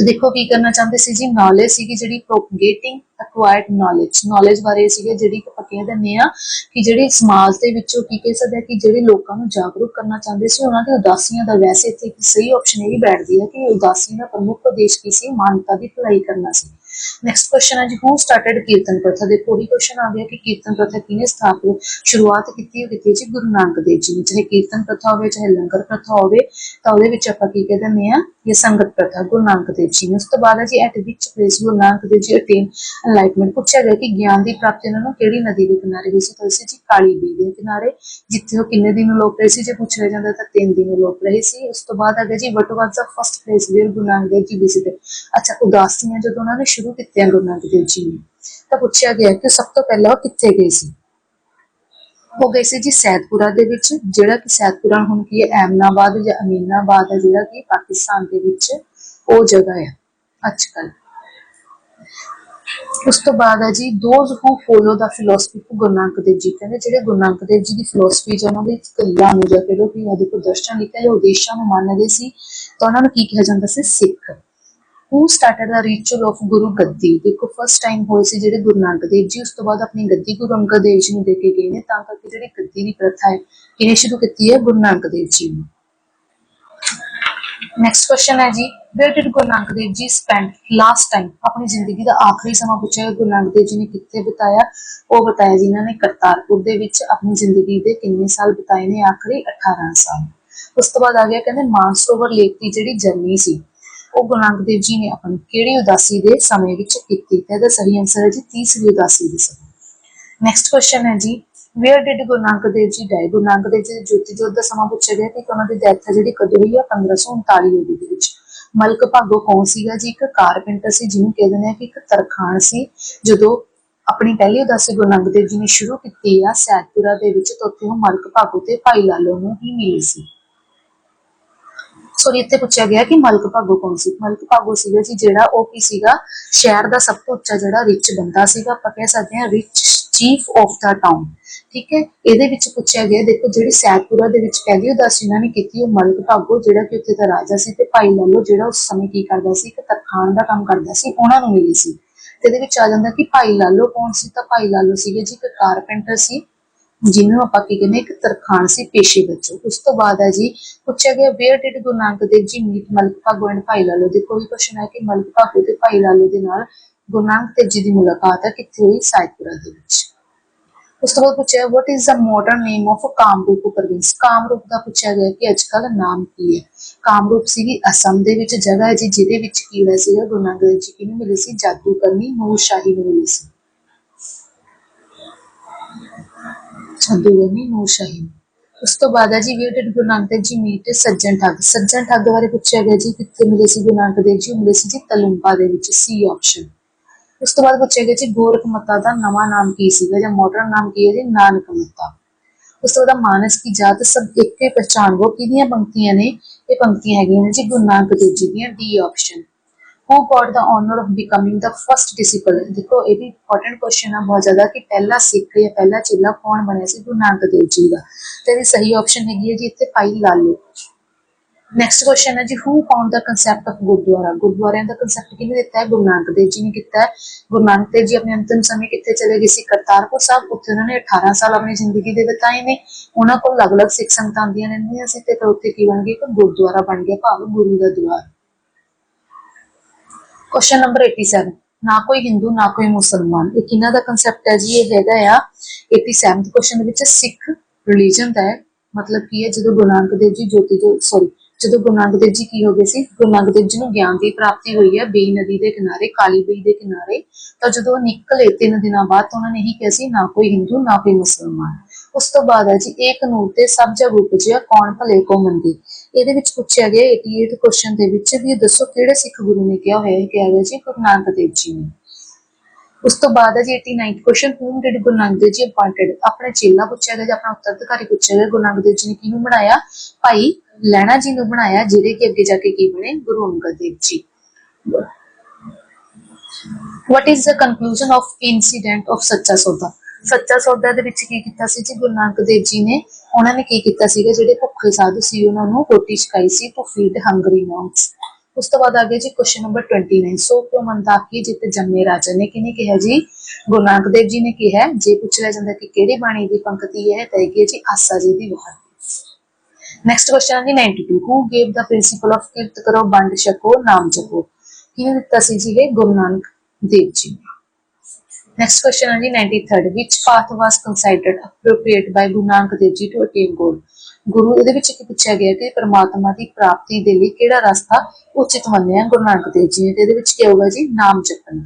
ਤੇ ਦੇਖੋ ਕੀ ਕਰਨਾ ਚਾਹੁੰਦੇ ਸੀ ਜੀ? ਨੌਲੇਜ ਸੀਗੀ ਜਿਹੜੀ ਪ੍ਰੋਪਗੇਟਿੰਗ ਅਕਵਾਇਰਡ ਨੌਲੇਜ ਨੌਲੇਜ ਬਾਰੇ ਸੀਗੇ ਜਿਹੜੀ ਕਿ ਪੱਕੀਆਂ ਦਿੰਦੇ ਆ ਕਿ ਜਿਹੜੀ ਸਮਾਜ ਦੇ ਵਿੱਚੋਂ ਕੀ ਕਹਿ ਸਕਦੇ ਆ ਕਿ ਜਿਹੜੇ ਲੋਕਾਂ ਨੂੰ ਜਾਗਰੂਕ ਕਰਨਾ ਚਾਹੁੰਦੇ ਸੀ, ਉਹਨਾਂ ਦੀ ਉਦਾਸੀਆਂ ਦਾ ਵੈਸੇ ਇੱਥੇ ਸਹੀ ਆਪਸ਼ਨ ਇਹ ਵੀ ਬੈਠਦੀ ਹੈ ਕਿ ਉਦਾਸੀ ਦਾ ਪ੍ਰਮੁੱਖ ਉਦੇਸ਼ ਕੀ ਸੀ? ਮਾਨਵਤਾ ਦੀ ਭਲਾਈ ਕਰਨਾ ਸੀ। ਨੈਕਸਟ ਕੁਐਸਚਨ ਹੈ ਜੀ ਹੂ ਸਟਾਰਟਡ ਕੀਰਤਨ ਪ੍ਰਥਾ ਦੇ ਪੂਰੀ ਕੁਐਸਚਨ ਆ ਗਿਆ ਕਿ ਕੀਰਤਨ ਪ੍ਰਥਾ ਕਿਹਨੇ ਸਥਾਪਿਤ ਸ਼ੁਰੂਆਤ ਕੀਤੀ ਕੀਤੀ ਜੀ ਗੁਰੂ ਨਾਨਕ ਦੇਵ ਜੀ ਨੇ ਚਾਹੇ ਕੀਰਤਨ ਪ੍ਰਥਾ ਹੋਵੇ, ਚਾਹੇ ਲੰਗਰ ਪ੍ਰਥਾ ਹੋਵੇ, ਤਾਂ ਉਹਦੇ ਵਿੱਚ ਆਪਾਂ ਕੀ ਕਹਿ ਦਿੰਦੇ ਆ ਇਹ ਸੰਗਤ ਪ੍ਰਥਾ, ਗੁਰੂ ਨਾਨਕ ਦੇਵ ਜੀ ਨੇ। ਉਸ ਤੋਂ ਬਾਅਦ ਹੈ ਜੀ at which place Guru Nanak Dev ji attain enlightenment ਪੁੱਛਿਆ ਗਿਆ ਕਿ ਗਿਆਨ ਦੀ ਪ੍ਰਾਪਤੀ ਉਹਨਾਂ ਨੂੰ ਕਿਹੜੀ ਨਦੀ ਦੇ ਕਿਨਾਰੇ ਹੋਈ ਸੀ? ਤਾਂ ਸੀ ਜੀ ਕਾਲੀ ਬੀ ਦੇ ਕਿਨਾਰੇ, ਜਿੱਥੇ ਉਹ ਕਿੰਨੇ ਦਿਨ ਲੋਕ ਰਹੇ ਸੀ? ਜੇ ਪੁੱਛਿਆ ਜਾਂਦਾ ਤਾਂ ਤਿੰਨ ਦਿਨ ਲੋਕ ਰਹੇ ਸੀ। ਉਸ ਤੋਂ ਬਾਅਦ ਆ ਗਿਆ ਜੀ what was the first place where Guru Nanak Dev ji visited ਅੱਛਾ ਉਦਾਸੀਆਂ ਜਦੋਂ ਉਹਨਾਂ ਨੇ ਸ਼ੁਰੂ ਕੀਤੀਆਂ ਗੁਰੂ ਨਾਨਕ ਦੇਵ ਜੀ ਨੇ? ਤਾਂ ਪੁੱਛਿਆ ਗਿਆ ਕਿ ਸਭ ਤੋਂ ਪਹਿਲਾਂ ਉਹ ਕਿੱਥੇ ਗਏ ਸੀ? ਉਹ ਗਏ ਸੀ ਜੀ ਸੈਦਪੁਰਾ ਦੇ ਵਿੱਚ, ਜਿਹੜਾ ਕਿ ਸੈਦਪੁਰਾ ਹੁਣ ਕੀ ਹੈ, ਐਮਨਾਬਾਦ ਜਾਂ ਅਮੀਨਾਬਾਦ ਹੈ, ਜਿਹੜਾ ਕਿ ਪਾਕਿਸਤਾਨ ਦੇ ਵਿੱਚ ਉਹ ਜਗ੍ਹਾ ਹੈ ਅੱਜ ਕੱਲ੍ਹ ਉਸ ਤੋਂ ਬਾਅਦ ਹੈ ਜੀ those who follow the philosophy Guru Nanak Dev ji ਕਹਿੰਦੇ, ਜਿਹੜੇ ਗੁਰੂ ਨਾਨਕ ਦੇਵ ਜੀ ਦੀ ਫਿਲਾਸਫੀ ਜਾਂ ਉਹਨਾਂ ਦੀ ਕਲਿਆ ਨੂੰ, ਜਾਂ ਫਿਰ ਉਹ ਕੀ ਉਹਦੇ ਕੋ ਦਰਸ਼ਨ ਲਿਖਿਆ ਜਾਂ ਉਦੇਸ਼ਾਂ ਨੂੰ ਮੰਨਦੇ ਸੀ, ਤਾਂ ਉਹਨਾਂ ਨੂੰ ਕੀ ਕਿਹਾ ਜਾਂਦਾ ਸੀ? Sikh. Who started the ritual of Guru gaddi ਦੇਖੋ ਫਸਟ ਟਾਈਮ ਹੋਏ ਸੀ ਜਿਹੜੇ ਗੁਰੂ ਨਾਨਕ ਦੇਵ ਜੀ, ਉਸ ਤੋਂ ਬਾਅਦ ਆਪਣੀ ਗੱਦੀ ਗੁਰੂ ਅੰਗਦ ਦੇਵ ਜੀ ਨੂੰ ਦੇ ਕੇ ਗਏ ਨੇ, ਤਾਂ ਕਰਕੇ ਜਿਹੜੀ ਗੱਦੀ ਦੀ ਪ੍ਰਥਾ ਹੈ, ਇਹਨੇ ਸ਼ੁਰੂ ਕੀਤੀ ਹੈ ਗੁਰੂ ਨਾਨਕ ਦੇਵ ਜੀ ਨੇ। ਨੈਕਸਟ ਕੁਐਸਚਨ ਹੈ ਜੀ where did Guru Nanak Dev ji spend last time ਆਪਣੀ ਜ਼ਿੰਦਗੀ ਦਾ ਆਖਰੀ ਸਮਾਂ ਪੁੱਛਿਆ, ਗੁਰੂ ਨਾਨਕ ਦੇਵ ਜੀ ਨੇ ਕਿੱਥੇ ਬਿਤਾਇਆ? ਉਹ ਬਤਾਇਆ ਜੀ ਇਹਨਾਂ ਨੇ ਕਰਤਾਰਪੁਰ ਦੇ ਵਿੱਚ, ਆਪਣੀ ਜ਼ਿੰਦਗੀ ਦੇ ਕਿੰਨੇ ਸਾਲ ਬਿਤਾਏ ਨੇ? ਆਖਰੀ 18 ਸਾਲ। ਉਸ ਤੋਂ ਬਾਅਦ ਆ ਗਿਆ, ਕਹਿੰਦੇ ਮਾਨਸਰੋਵਰ ਲੇਕ ਦੀ ਜਿਹੜੀ ਜਰਨੀ ਸੀ। ਉਹ ਗੁਰੂ ਨਾਨਕ ਦੇਵ ਜੀ ਨੇ ਆਪਣੀ ਕਿਹੜੀ ਉਦਾਸੀ ਦੇ ਸਮੇਂ ਵਿੱਚ ਕੀਤੀ? ਤੇ ਇਹਦਾ ਸਹੀ ਆਨਸਰ ਹੈ ਜੀ, ਤੀਸਰੀ ਉਦਾਸੀ ਦੇ ਸਮੇਂ। ਨੈਕਸਟ ਕੁਐਸਚਨ ਹੈ ਜੀ where did Guru Nanak Dev ji die Guru Nanak Dev ਜੀ ਜੋਤੀ ਜੋਤ ਦਾ ਸਮਾਂ ਪੁੱਛਿਆ ਗਿਆ ਕਿ ਉਹਨਾਂ ਦੀ ਡੈਥ ਜਿਹੜੀ ਕਦੋਂ ਹੋਈ ਆ 1539 ਈਸਵੀ ਦੇ ਵਿੱਚ। ਮਲਕ ਭਾਗੋ ਕੌਣ ਸੀਗਾ ਜੀ? ਇੱਕ ਕਾਰਪੈਂਟਰ ਸੀ ਜਿਹਨੂੰ ਕਹਿੰਦੇ ਨੇ ਕਿ ਇੱਕ ਤਰਖਾਣ ਸੀ। ਜਦੋਂ ਆਪਣੀ ਪਹਿਲੀ ਉਦਾਸੀ ਗੁਰੂ ਨਾਨਕ ਦੇਵ ਜੀ ਨੇ ਸ਼ੁਰੂ ਕੀਤੀ ਆ, ਸੈਦਪੁਰਾ ਦੇ ਵਿੱਚ, ਤਾਂ ਉੱਥੇ ਉਹ ਮਲਕ ਭਾਗੋ ਤੇ ਭਾਈ ਲਾਲੋ ਨੂੰ ਹੀ ਮਿਲੀ ਸੀ। ਸੋ ਇੱਥੇ ਪੁੱਛਿਆ ਗਿਆ ਕਿ ਮਲਕ ਭਾਗੋ ਕੌਣ ਸੀ? ਮਲਕ ਭਾਗੋ ਸੀਗਾ ਜੀ ਜਿਹੜਾ ਉਹ ਕੀ ਸੀਗਾ? ਸ਼ਹਿਰ ਦਾ ਸਭ ਤੋਂ ਉੱਚਾ ਜਿਹੜਾ ਰਿਚ ਬੰਦਾ ਸੀਗਾ, ਆਪਾਂ ਕਹਿ ਸਕਦੇ ਹਾਂ rich chief of the town ਠੀਕ ਹੈ? ਇਹਦੇ ਵਿੱਚ ਪੁੱਛਿਆ ਗਿਆ, ਦੇਖੋ ਜਿਹੜੀ ਸੈਦਪੁਰਾ ਦੇ ਵਿੱਚ ਪਹਿਲੀ ਉਦਾਸੀ ਇਹਨਾਂ ਨੇ ਕੀਤੀ ਉਹ ਮਲਕ ਭਾਗੋ ਜਿਹੜਾ ਕਿ ਉੱਥੇ ਦਾ ਰਾਜਾ ਸੀ ਤੇ ਭਾਈ ਲਾਲੋ ਜਿਹੜਾ ਉਸ ਸਮੇਂ ਕੀ ਕਰਦਾ ਸੀ ਕਿ ਤਰਖਾਣ ਦਾ ਕੰਮ ਕਰਦਾ ਸੀ, ਉਹਨਾਂ ਨੂੰ ਮਿਲੀ ਸੀ। ਤੇ ਇਹਦੇ ਵਿੱਚ ਆ ਜਾਂਦਾ ਕਿ ਭਾਈ ਲਾਲੋ ਕੌਣ ਸੀ? ਤਾਂ ਭਾਈ ਲਾਲੋ ਸੀਗੇ ਜੀ, ਇੱਕ ਕਾਰਪੈਂਟਰ ਸੀ। ਜਿਹਨੂੰ ਆਪਾਂ ਕੀ ਕਹਿੰਦੇ ਇੱਕ ਤਰਖਾਣ ਸੀ ਪੇਸ਼ੇ ਵਜੋਂ ਉਸ ਤੋਂ ਬਾਅਦ ਹੈ ਜੀ, ਪੁੱਛਿਆ ਗਿਆ where did Guru Nanak Dev ji meet Malik Bhago and ਭਾਈ ਲਾਲੋ? ਦੇਖੋ ਵੀ ਕੁਐਸਚਨ ਹੈ ਕਿ ਮਲਕ ਭਾਗੋ ਤੇ ਭਾਈ ਲਾਲੋ ਦੇ ਨਾਲ ਗੁਰੂ ਨਾਨਕ ਦੇਵ ਜੀ ਦੀ ਮੁਲਾਕਾਤ ਹੈ ਕਿੱਥੇ ਹੋਈ? ਸਾਇਦਪੁਰਾ ਦੇ ਵਿੱਚ। ਉਸ ਤੋਂ ਬਾਅਦ ਪੁੱਛਿਆ what is the modern name of Kamrup province Kamrup ਦਾ ਪੁੱਛਿਆ ਗਿਆ ਕਿ ਅੱਜਕੱਲ ਨਾਮ ਕੀ ਹੈ। ਕਾਮਰੂਪ ਸੀਗੀ ਅਸਮ ਦੇ ਵਿੱਚ ਜਗ੍ਹਾ ਹੈ ਜੀ, ਜਿਹਦੇ ਵਿੱਚ ਕੀ ਹੋਇਆ ਸੀਗਾ? ਗੁਰੂ ਨਾਨਕ ਦੇਵ ਜੀ ਕਿਹਨੂੰ ਮਿਲੇ ਸੀ? ਜਾਦੂ ਕਰਨੀ ਨੂਰ ਸ਼ਾਹੀ ਨੂੰ ਮਿਲੇ ਸੀ। ਜਾਦੂ ਕਰਨੀ ਨੂਰ ਸ਼ਾਹੀ। ਉਸ ਤੋਂ ਬਾਅਦ ਹੈ ਜੀ ਵੇਅਰ ਗੁਰੂ ਨਾਨਕ ਦੇਵ ਜੀ ਮੀਟ ਸੱਜਣ ਠੱਗ। ਸੱਜਣ ਠੱਗ ਬਾਰੇ ਪੁੱਛਿਆ ਗਿਆ ਜੀ ਕਿੱਥੇ ਮਿਲੇ ਸੀ ਗੁਰੂ ਨਾਨਕ ਦੇਵ ਜੀ? ਮਿਲੇ ਸੀ ਜੀ ਤਲੂੰਬਾ ਦੇ ਵਿੱਚ, ਸੀ ਆਪਸ਼ਨ ਉਸ ਤੋਂ ਬਾਅਦ ਪੁੱਛਿਆ ਗਿਆ ਜੀ ਗੋਰਖ ਮੱਤਾ ਦਾ ਨਵਾਂ ਨਾਮ ਕੀ ਸੀਗਾ ਜਾਂ ਮਾਡਰਨ ਨਾਮ ਕੀ ਹੈ ਜੀ? ਨਾਨਕ ਮੱਤਾ। ਉਸ ਤੋਂ ਬਾਅਦ ਮਾਨਸ ਕੀ ਜਾਤ ਸਭ ਇੱਕ ਪਛਾਣ ਉਹ ਕਿਹਦੀਆਂ ਪੰਕਤੀਆਂ ਨੇ? ਇਹ ਪੰਕਤੀਆਂ ਹੈਗੀਆਂ ਨੇ ਜੀ ਗੁਰੂ ਨਾਨਕ ਦੇਵ ਜੀ ਦੀਆਂ D option who got the honor of becoming the first disciple? ਦੇਖੋ, ਇਹ ਵੀ ਇੰਪੋਰਟੈਂਟ ਕੁਐਸਚਨ ਆ ਬਹੁਤ ਜ਼ਿਆਦਾ ਕਿ ਪਹਿਲਾ ਸਿੱਖ ਜਾਂ ਪਹਿਲਾ ਚੇਲਾ ਕੌਣ ਬਣਿਆ ਸੀ? ਗੁਰੂ ਨਾਨਕ ਦੇਵ ਜੀ ਦਾ। ਤੇ ਇਹਦੀ ਸਹੀ ਆਪਸ਼ਨ ਹੈਗੀ ਹੈ ਜੀ ਇੱਥੇ ਪਾਈ ਲਾਲੋ। ਨੈਕਸਟ ਕੁਐਸਚਨ ਹੈ ਜੀ who found the concept of gurdwara? ਗੁਰਦੁਆਰਿਆਂ ਦਾ ਕਨਸੈਪਟ ਕਿਹਨੇ ਦਿੱਤਾ ਹੈ? ਗੁਰੂ ਨਾਨਕ ਦੇਵ ਜੀ ਨੇ ਕੀਤਾ ਹੈ। ਗੁਰੂ ਨਾਨਕ ਦੇਵ ਜੀ ਆਪਣੇ ਅੰਤਿਮ ਸਮੇਂ ਕਿੱਥੇ ਚਲੇ ਗਏ ਸੀ? ਕਰਤਾਰਪੁਰ ਸਾਹਿਬ। ਉੱਥੇ ਉਹਨਾਂ ਨੇ 18 ਸਾਲ ਆਪਣੀ ਜ਼ਿੰਦਗੀ ਦੇ ਬਿਤਾਏ ਨੇ। ਉਹਨਾਂ ਕੋਲ ਅਲੱਗ-ਅਲੱਗ ਸਿੱਖ ਸੰਗਤਾਂ ਆਉਂਦੀਆਂ ਰਹਿੰਦੀਆਂ ਸੀ ਤੇ ਫਿਰ ਉੱਥੇ ਕੀ ਬਣ ਗਿਆ ਇੱਕ ਗੁਰਦੁਆਰਾ ਬਣ ਗਿਆ, ਭਾਵ ਗੁਰੂ ਦਾ ਦੁਆਰ ਕੁਐਸਚਨ ਨੰਬਰ 87 ਨਾ ਕੋਈ ਹਿੰਦੂ, ਨਾ ਕੋਈ ਮੁਸਲਮਾਨ। ਇਹ ਕਿਹਨਾਂ ਦਾ ਕਨਸੈਪਟ ਹੈ ਜੀ, ਇਹ ਹੈਗਾ ਆ 87th ਕੁਐਸਚਨ ਵਿੱਚ ਸਿੱਖ ਰਿਲੀਜਨ ਦਾ ਹੈ। ਮਤਲਬ ਕੀ ਹੈ, ਜਦੋਂ ਗੁਰੂ ਨਾਨਕ ਦੇਵ ਜੀ ਜੋਤੀ ਜੋ ਸੌਰੀ ਜਦੋਂ ਗੁਰੂ ਨਾਨਕ ਦੇਵ ਜੀ ਕੀ ਹੋ ਗਏ ਸੀ? ਗੁਰੂ ਨਾਨਕ ਦੇਵ ਜੀ ਨੂੰ ਗਿਆਨ ਦੀ ਪ੍ਰਾਪਤੀ ਹੋਈ ਹੈ ਬੇਈ ਨਦੀ ਦੇ ਕਿਨਾਰੇ, ਕਾਲੀ ਬੇਈ ਦੇ ਕਿਨਾਰੇ। ਤਾਂ ਜਦੋਂ ਨਿਕਲੇ ਤਿੰਨ ਦਿਨਾਂ ਬਾਅਦ ਉਹਨਾਂ ਨੇ ਇਹੀ ਕਿਹਾ ਸੀ, ਨਾ ਕੋਈ ਹਿੰਦੂ, ਨਾ ਕੋਈ ਮੁਸਲਮਾਨ। ਉਸ ਤੋਂ ਬਾਅਦ ਹੈ ਜੀ ਏਕ ਨੂਰ ਤੇ ਸਭ ਜਗ ਉਪਜਿਆ ਕੌਣ ਭਲੇ ਕੋ ਮੰਦੀ। ਇਹਦੇ ਵਿੱਚ ਪੁੱਛਿਆ ਗਿਆ 88 ਕੁਐਸਚਨ ਦੇ ਵਿੱਚ ਵੀ ਦੱਸੋ ਕਿਹੜੇ ਸਿੱਖ ਗੁਰੂ ਨੇ ਕਿਹਾ ਹੋਇਆ ਹੈ ਕਿਹਾ ਗਿਆ ਜੀ, ਗੁਰੂ ਨਾਨਕ ਦੇਵ ਜੀ ਨੇ। ਉਸ ਤੋਂ ਬਾਅਦ ਹੈ ਜੀ 89th question whom did Guru Nanak Dev ji appointed? ਆਪਣੇ ਚੇਲਾ ਪੁੱਛਿਆ ਗਿਆ ਜਾਂ, ਆਪਣਾ ਉੱਤਰਾਧਿਕਾਰੀ ਪੁੱਛਿਆ ਗਿਆ, ਗੁਰੂ ਨਾਨਕ ਦੇਵ ਜੀ ਨੇ ਕਿਹਨੂੰ ਬਣਾਇਆ? ਭਾਈ ਲੈਣਾ ਜੀ ਨੂੰ ਬਣਾਇਆ, ਜਿਹੜੇ ਕਿ ਅੱਗੇ ਜਾ ਕੇ ਕੀ ਬਣੇ? Guru Angad Dev ji. What is the conclusion of incident of Sacha Sauda? Sacha Sauda ਦੇ ਵਿੱਚ ਕੀ ਕੀਤਾ ਸੀ ਜੀ? ਗੁਰੂ ਨਾਨਕ ਦੇਵ ਜੀ ਨੇ ਉਹਨਾਂ ਨੇ ਕੀ ਕੀਤਾ ਸੀਗਾ? ਜਿਹੜੇ ਭੁੱਖੇ ਸਾਧੂ ਸੀ, ਉਹਨਾਂ ਨੂੰ ਰੋਟੀ ਛਕਾਈ ਸੀ ਟੂ ਫੀਡ ਹੰਗਰੀ ਮੌਂਕਸ ਉਸ ਤੋਂ ਬਾਅਦ ਆ ਗਿਆ ਜੀ ਕੁਐਸਚਨ ਨੰਬਰ 29 ਸੋ ਕਿਉ ਮੰਦਾ ਕੀ ਜੰਮੇ ਰਾਜਾ ਨੇ ਕਿਹਨੇ ਕਿਹਾ ਜੀ? ਗੁਰੂ ਨਾਨਕ ਦੇਵ ਜੀ ਨੇ ਕਿਹਾ, ਜੇ ਪੁੱਛਿਆ ਜਾਂਦਾ ਕਿ ਕਿਹੜੀ ਬਾਣੀ ਦੀ ਪੰਕਤੀ ਹੈ, ਤਾਂ ਇਹ ਹੈ ਜੀ ਆਸਾ ਜੀ ਦੀ ਵਾਰ। ਨੈਕਸਟ ਕੁਐਸਚਨ ਹੈ ਜੀ 92 who gave the principle of kirat karo, vand ਛਕੋ, ਨਾਮ ਜਪੋ। ਕਿਹਨੇ ਦਿੱਤਾ ਸੀ ਜੀ ਇਹ? ਗੁਰੂ ਨਾਨਕ ਦੇਵ ਜੀ ਨੇ। Next question is 93rd. Which path was considered appropriate by Guru Nanak Dev Ji to attain God? ਗੁਰੂ ਇਹਦੇ ਵਿੱਚ ਕੀ ਪੁੱਛਿਆ ਗਿਆ ਕਿ ਪ੍ਰਮਾਤਮਾ ਦੀ ਪ੍ਰਾਪਤੀ ਦੇ ਲਈ ਕਿਹੜਾ ਰਸਤਾ ਉਚਿਤ ਮੰਨਿਆ ਗੁਰੂ ਨਾਨਕ ਦੇਵ ਜੀ ਨੇ? ਤੇ ਇਹਦੇ ਵਿੱਚ ਕੀ ਹੋਊਗਾ ਜੀ? ਨਾਮ ਜਪਣਾ।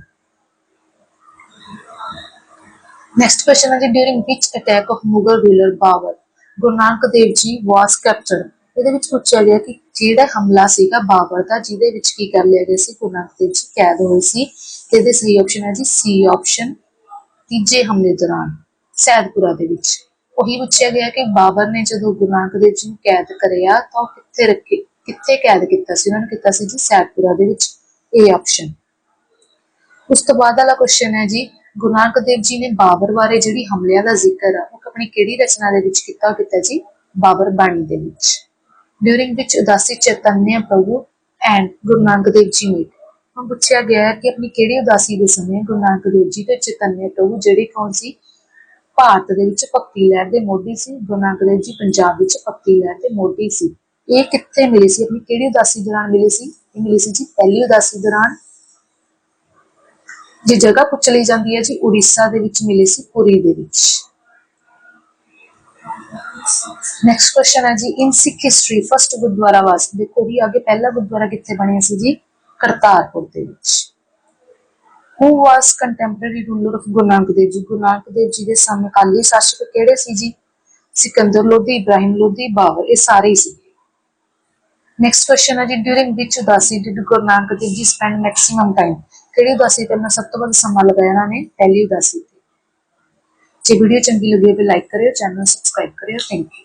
ਨੈਕਸਟ ਕੁਐਸਚਨ ਹੈ ਜੀ during which attack of Mughal ruler Babur Guru Nanak Dev ji was captured ਇਹਦੇ ਵਿੱਚ ਪੁੱਛਿਆ ਗਿਆ ਕਿ ਜਿਹੜਾ ਹਮਲਾ ਸੀਗਾ ਬਾਬਰ ਦਾ, ਜਿਹਦੇ ਵਿੱਚ ਕੀ ਕਰ ਲਿਆ ਗਿਆ ਸੀ? ਗੁਰੂ ਨਾਨਕ ਦੇਵ ਜੀ ਕੈਦ ਹੋਏ ਸੀ। ਤੇ ਇਹਦੇ ਸਹੀ ਆਪਸ਼ਨ ਹੈ ਜੀ ਸੀ ਆਪਸ਼ਨ ਤੀਜੇ ਹਮਲੇ ਦੌਰਾਨ ਸੈਦਪੁਰਾ ਦੇ ਵਿੱਚ। ਉਹੀ ਪੁੱਛਿਆ ਗਿਆ ਕਿ ਬਾਬਰ ਨੇ ਜਦੋਂ ਗੁਰੂ ਨਾਨਕ ਦੇਵ ਜੀ ਨੂੰ ਕੈਦ ਕਰਿਆ, ਤਾਂ ਉਹ ਕਿੱਥੇ ਰੱਖੇ, ਕਿੱਥੇ ਕੈਦ ਕੀਤਾ ਸੀ? ਉਹਨਾਂ ਨੇ ਕੀਤਾ ਸੀ ਜੀ ਸੈਦਪੁਰਾ ਦੇ ਵਿੱਚ। ਇਹ ਆਪਸ਼ਨ ਉਸ ਤੋਂ ਬਾਅਦ ਵਾਲਾ ਕੁਐਸਚਨ ਹੈ ਜੀ, ਗੁਰੂ ਨਾਨਕ ਦੇਵ ਜੀ ਨੇ ਬਾਬਰ ਬਾਰੇ ਜਿਹੜੀ ਹਮਲਿਆਂ ਦਾ ਜ਼ਿਕਰ ਆ, ਉਹ ਆਪਣੀ ਕਿਹੜੀ ਰਚਨਾ ਦੇ ਵਿੱਚ ਕੀਤਾ? ਕੀਤਾ ਜੀ ਬਾਬਰ ਬਾਣੀ ਦੇ ਵਿੱਚ। ਡਿਊਰਿੰਗ ਵਿੱਚ ਉਦਾਸੀ ਚੈਤਨਿਆ ਪ੍ਰਭੂ and Guru Nanak Dev ji meat ਪੁੱਛਿਆ ਗਿਆ ਹੈ ਕਿ ਆਪਣੀ ਕਿਹੜੀ ਉਦਾਸੀ ਦੇ ਸਮੇਂ ਗੁਰੂ ਨਾਨਕ ਦੇਵ ਜੀ ਤੇ ਚੈਤਨਿਆ ਪ੍ਰਭੂ ਜਿਹੜੇ ਕੌਣ ਸੀ? ਭਾਰਤ ਦੇ ਵਿੱਚ ਭਗਤੀ ਲਹਿਰ ਦੇ ਮੋਢੀ ਸੀ, ਗੁਰੂ ਨਾਨਕ ਦੇਵ ਜੀ ਪੰਜਾਬ ਵਿੱਚ ਭਗਤੀ ਲਹਿਰ ਦੇ ਮੋਢੀ ਸੀ। ਇਹ ਕਿੱਥੇ ਮਿਲੇ ਸੀ? ਆਪਣੀ ਕਿਹੜੀ ਉਦਾਸੀ ਦੌਰਾਨ ਮਿਲੇ ਸੀ? ਇਹ ਮਿਲੇ ਸੀ ਜੀ ਪਹਿਲੀ ਉਦਾਸੀ ਦੌਰਾਨ। ਜੇ ਜਗ੍ਹਾ ਪੁੱਛ ਲਈ ਜਾਂਦੀ ਹੈ ਜੀ, ਉੜੀਸਾ ਦੇ ਵਿੱਚ ਮਿਲੇ ਸੀ, ਪੁਰੀ ਦੇ ਵਿੱਚ। ਨੈਕਸਟ ਕੁਐਸਚਨ ਹੈ ਜੀ in Sikh history first gurdwara was, ਦੇਖੋ ਵੀ ਅੱਗੇ ਪਹਿਲਾ ਗੁਰਦੁਆਰਾ ਕਿੱਥੇ ਬਣਿਆ ਸੀ ਜੀ? ਕਰਤਾਰਪੁਰ ਦੇ ਵਿੱਚ। Who was contemporary ruler of Guru Nanak Dev ji Guru Nanak ਦੇਵ ਜੀ ਦੇ ਸਮਕਾਲੀ ਸ਼ਾਸਕ ਕਿਹੜੇ ਸੀ ਜੀ? ਸਿਕੰਦਰ ਲੋਧੀ, ਇਬਰਾਹਿਮ ਲੋਧੀ, ਬਾਬਰ, ਇਹ ਸਾਰੇ ਹੀ ਸੀ। ਨੈਕਸਟ ਕੁਐਸਚਨ ਹੈ ਜੀ ਡਿਊਰਿੰਗ ਵਿਚ ਉਦਾਸੀ did Guru Nanak Dev ji spend maximum time ਕਿਹੜੀ ਉਦਾਸੀ ਤੇ? ਮੈਂ ਸਭ ਤੋਂ ਵੱਧ ਸਮਾਂ ਲਗਾਇਆ ਇਹਨਾਂ ਨੇ ਪਹਿਲੀ ਉਦਾਸੀ ਤੇ। ਜੇ ਵੀਡੀਓ ਚੰਗੀ ਲੱਗੀ ਤਾਂ ਲਾਈਕ ਕਰਿਓ ਚੈਨਲ ਸਬਸਕ੍ਰਾਈਬ ਕਰਿਓ ਥੈਂਕ ਯੂ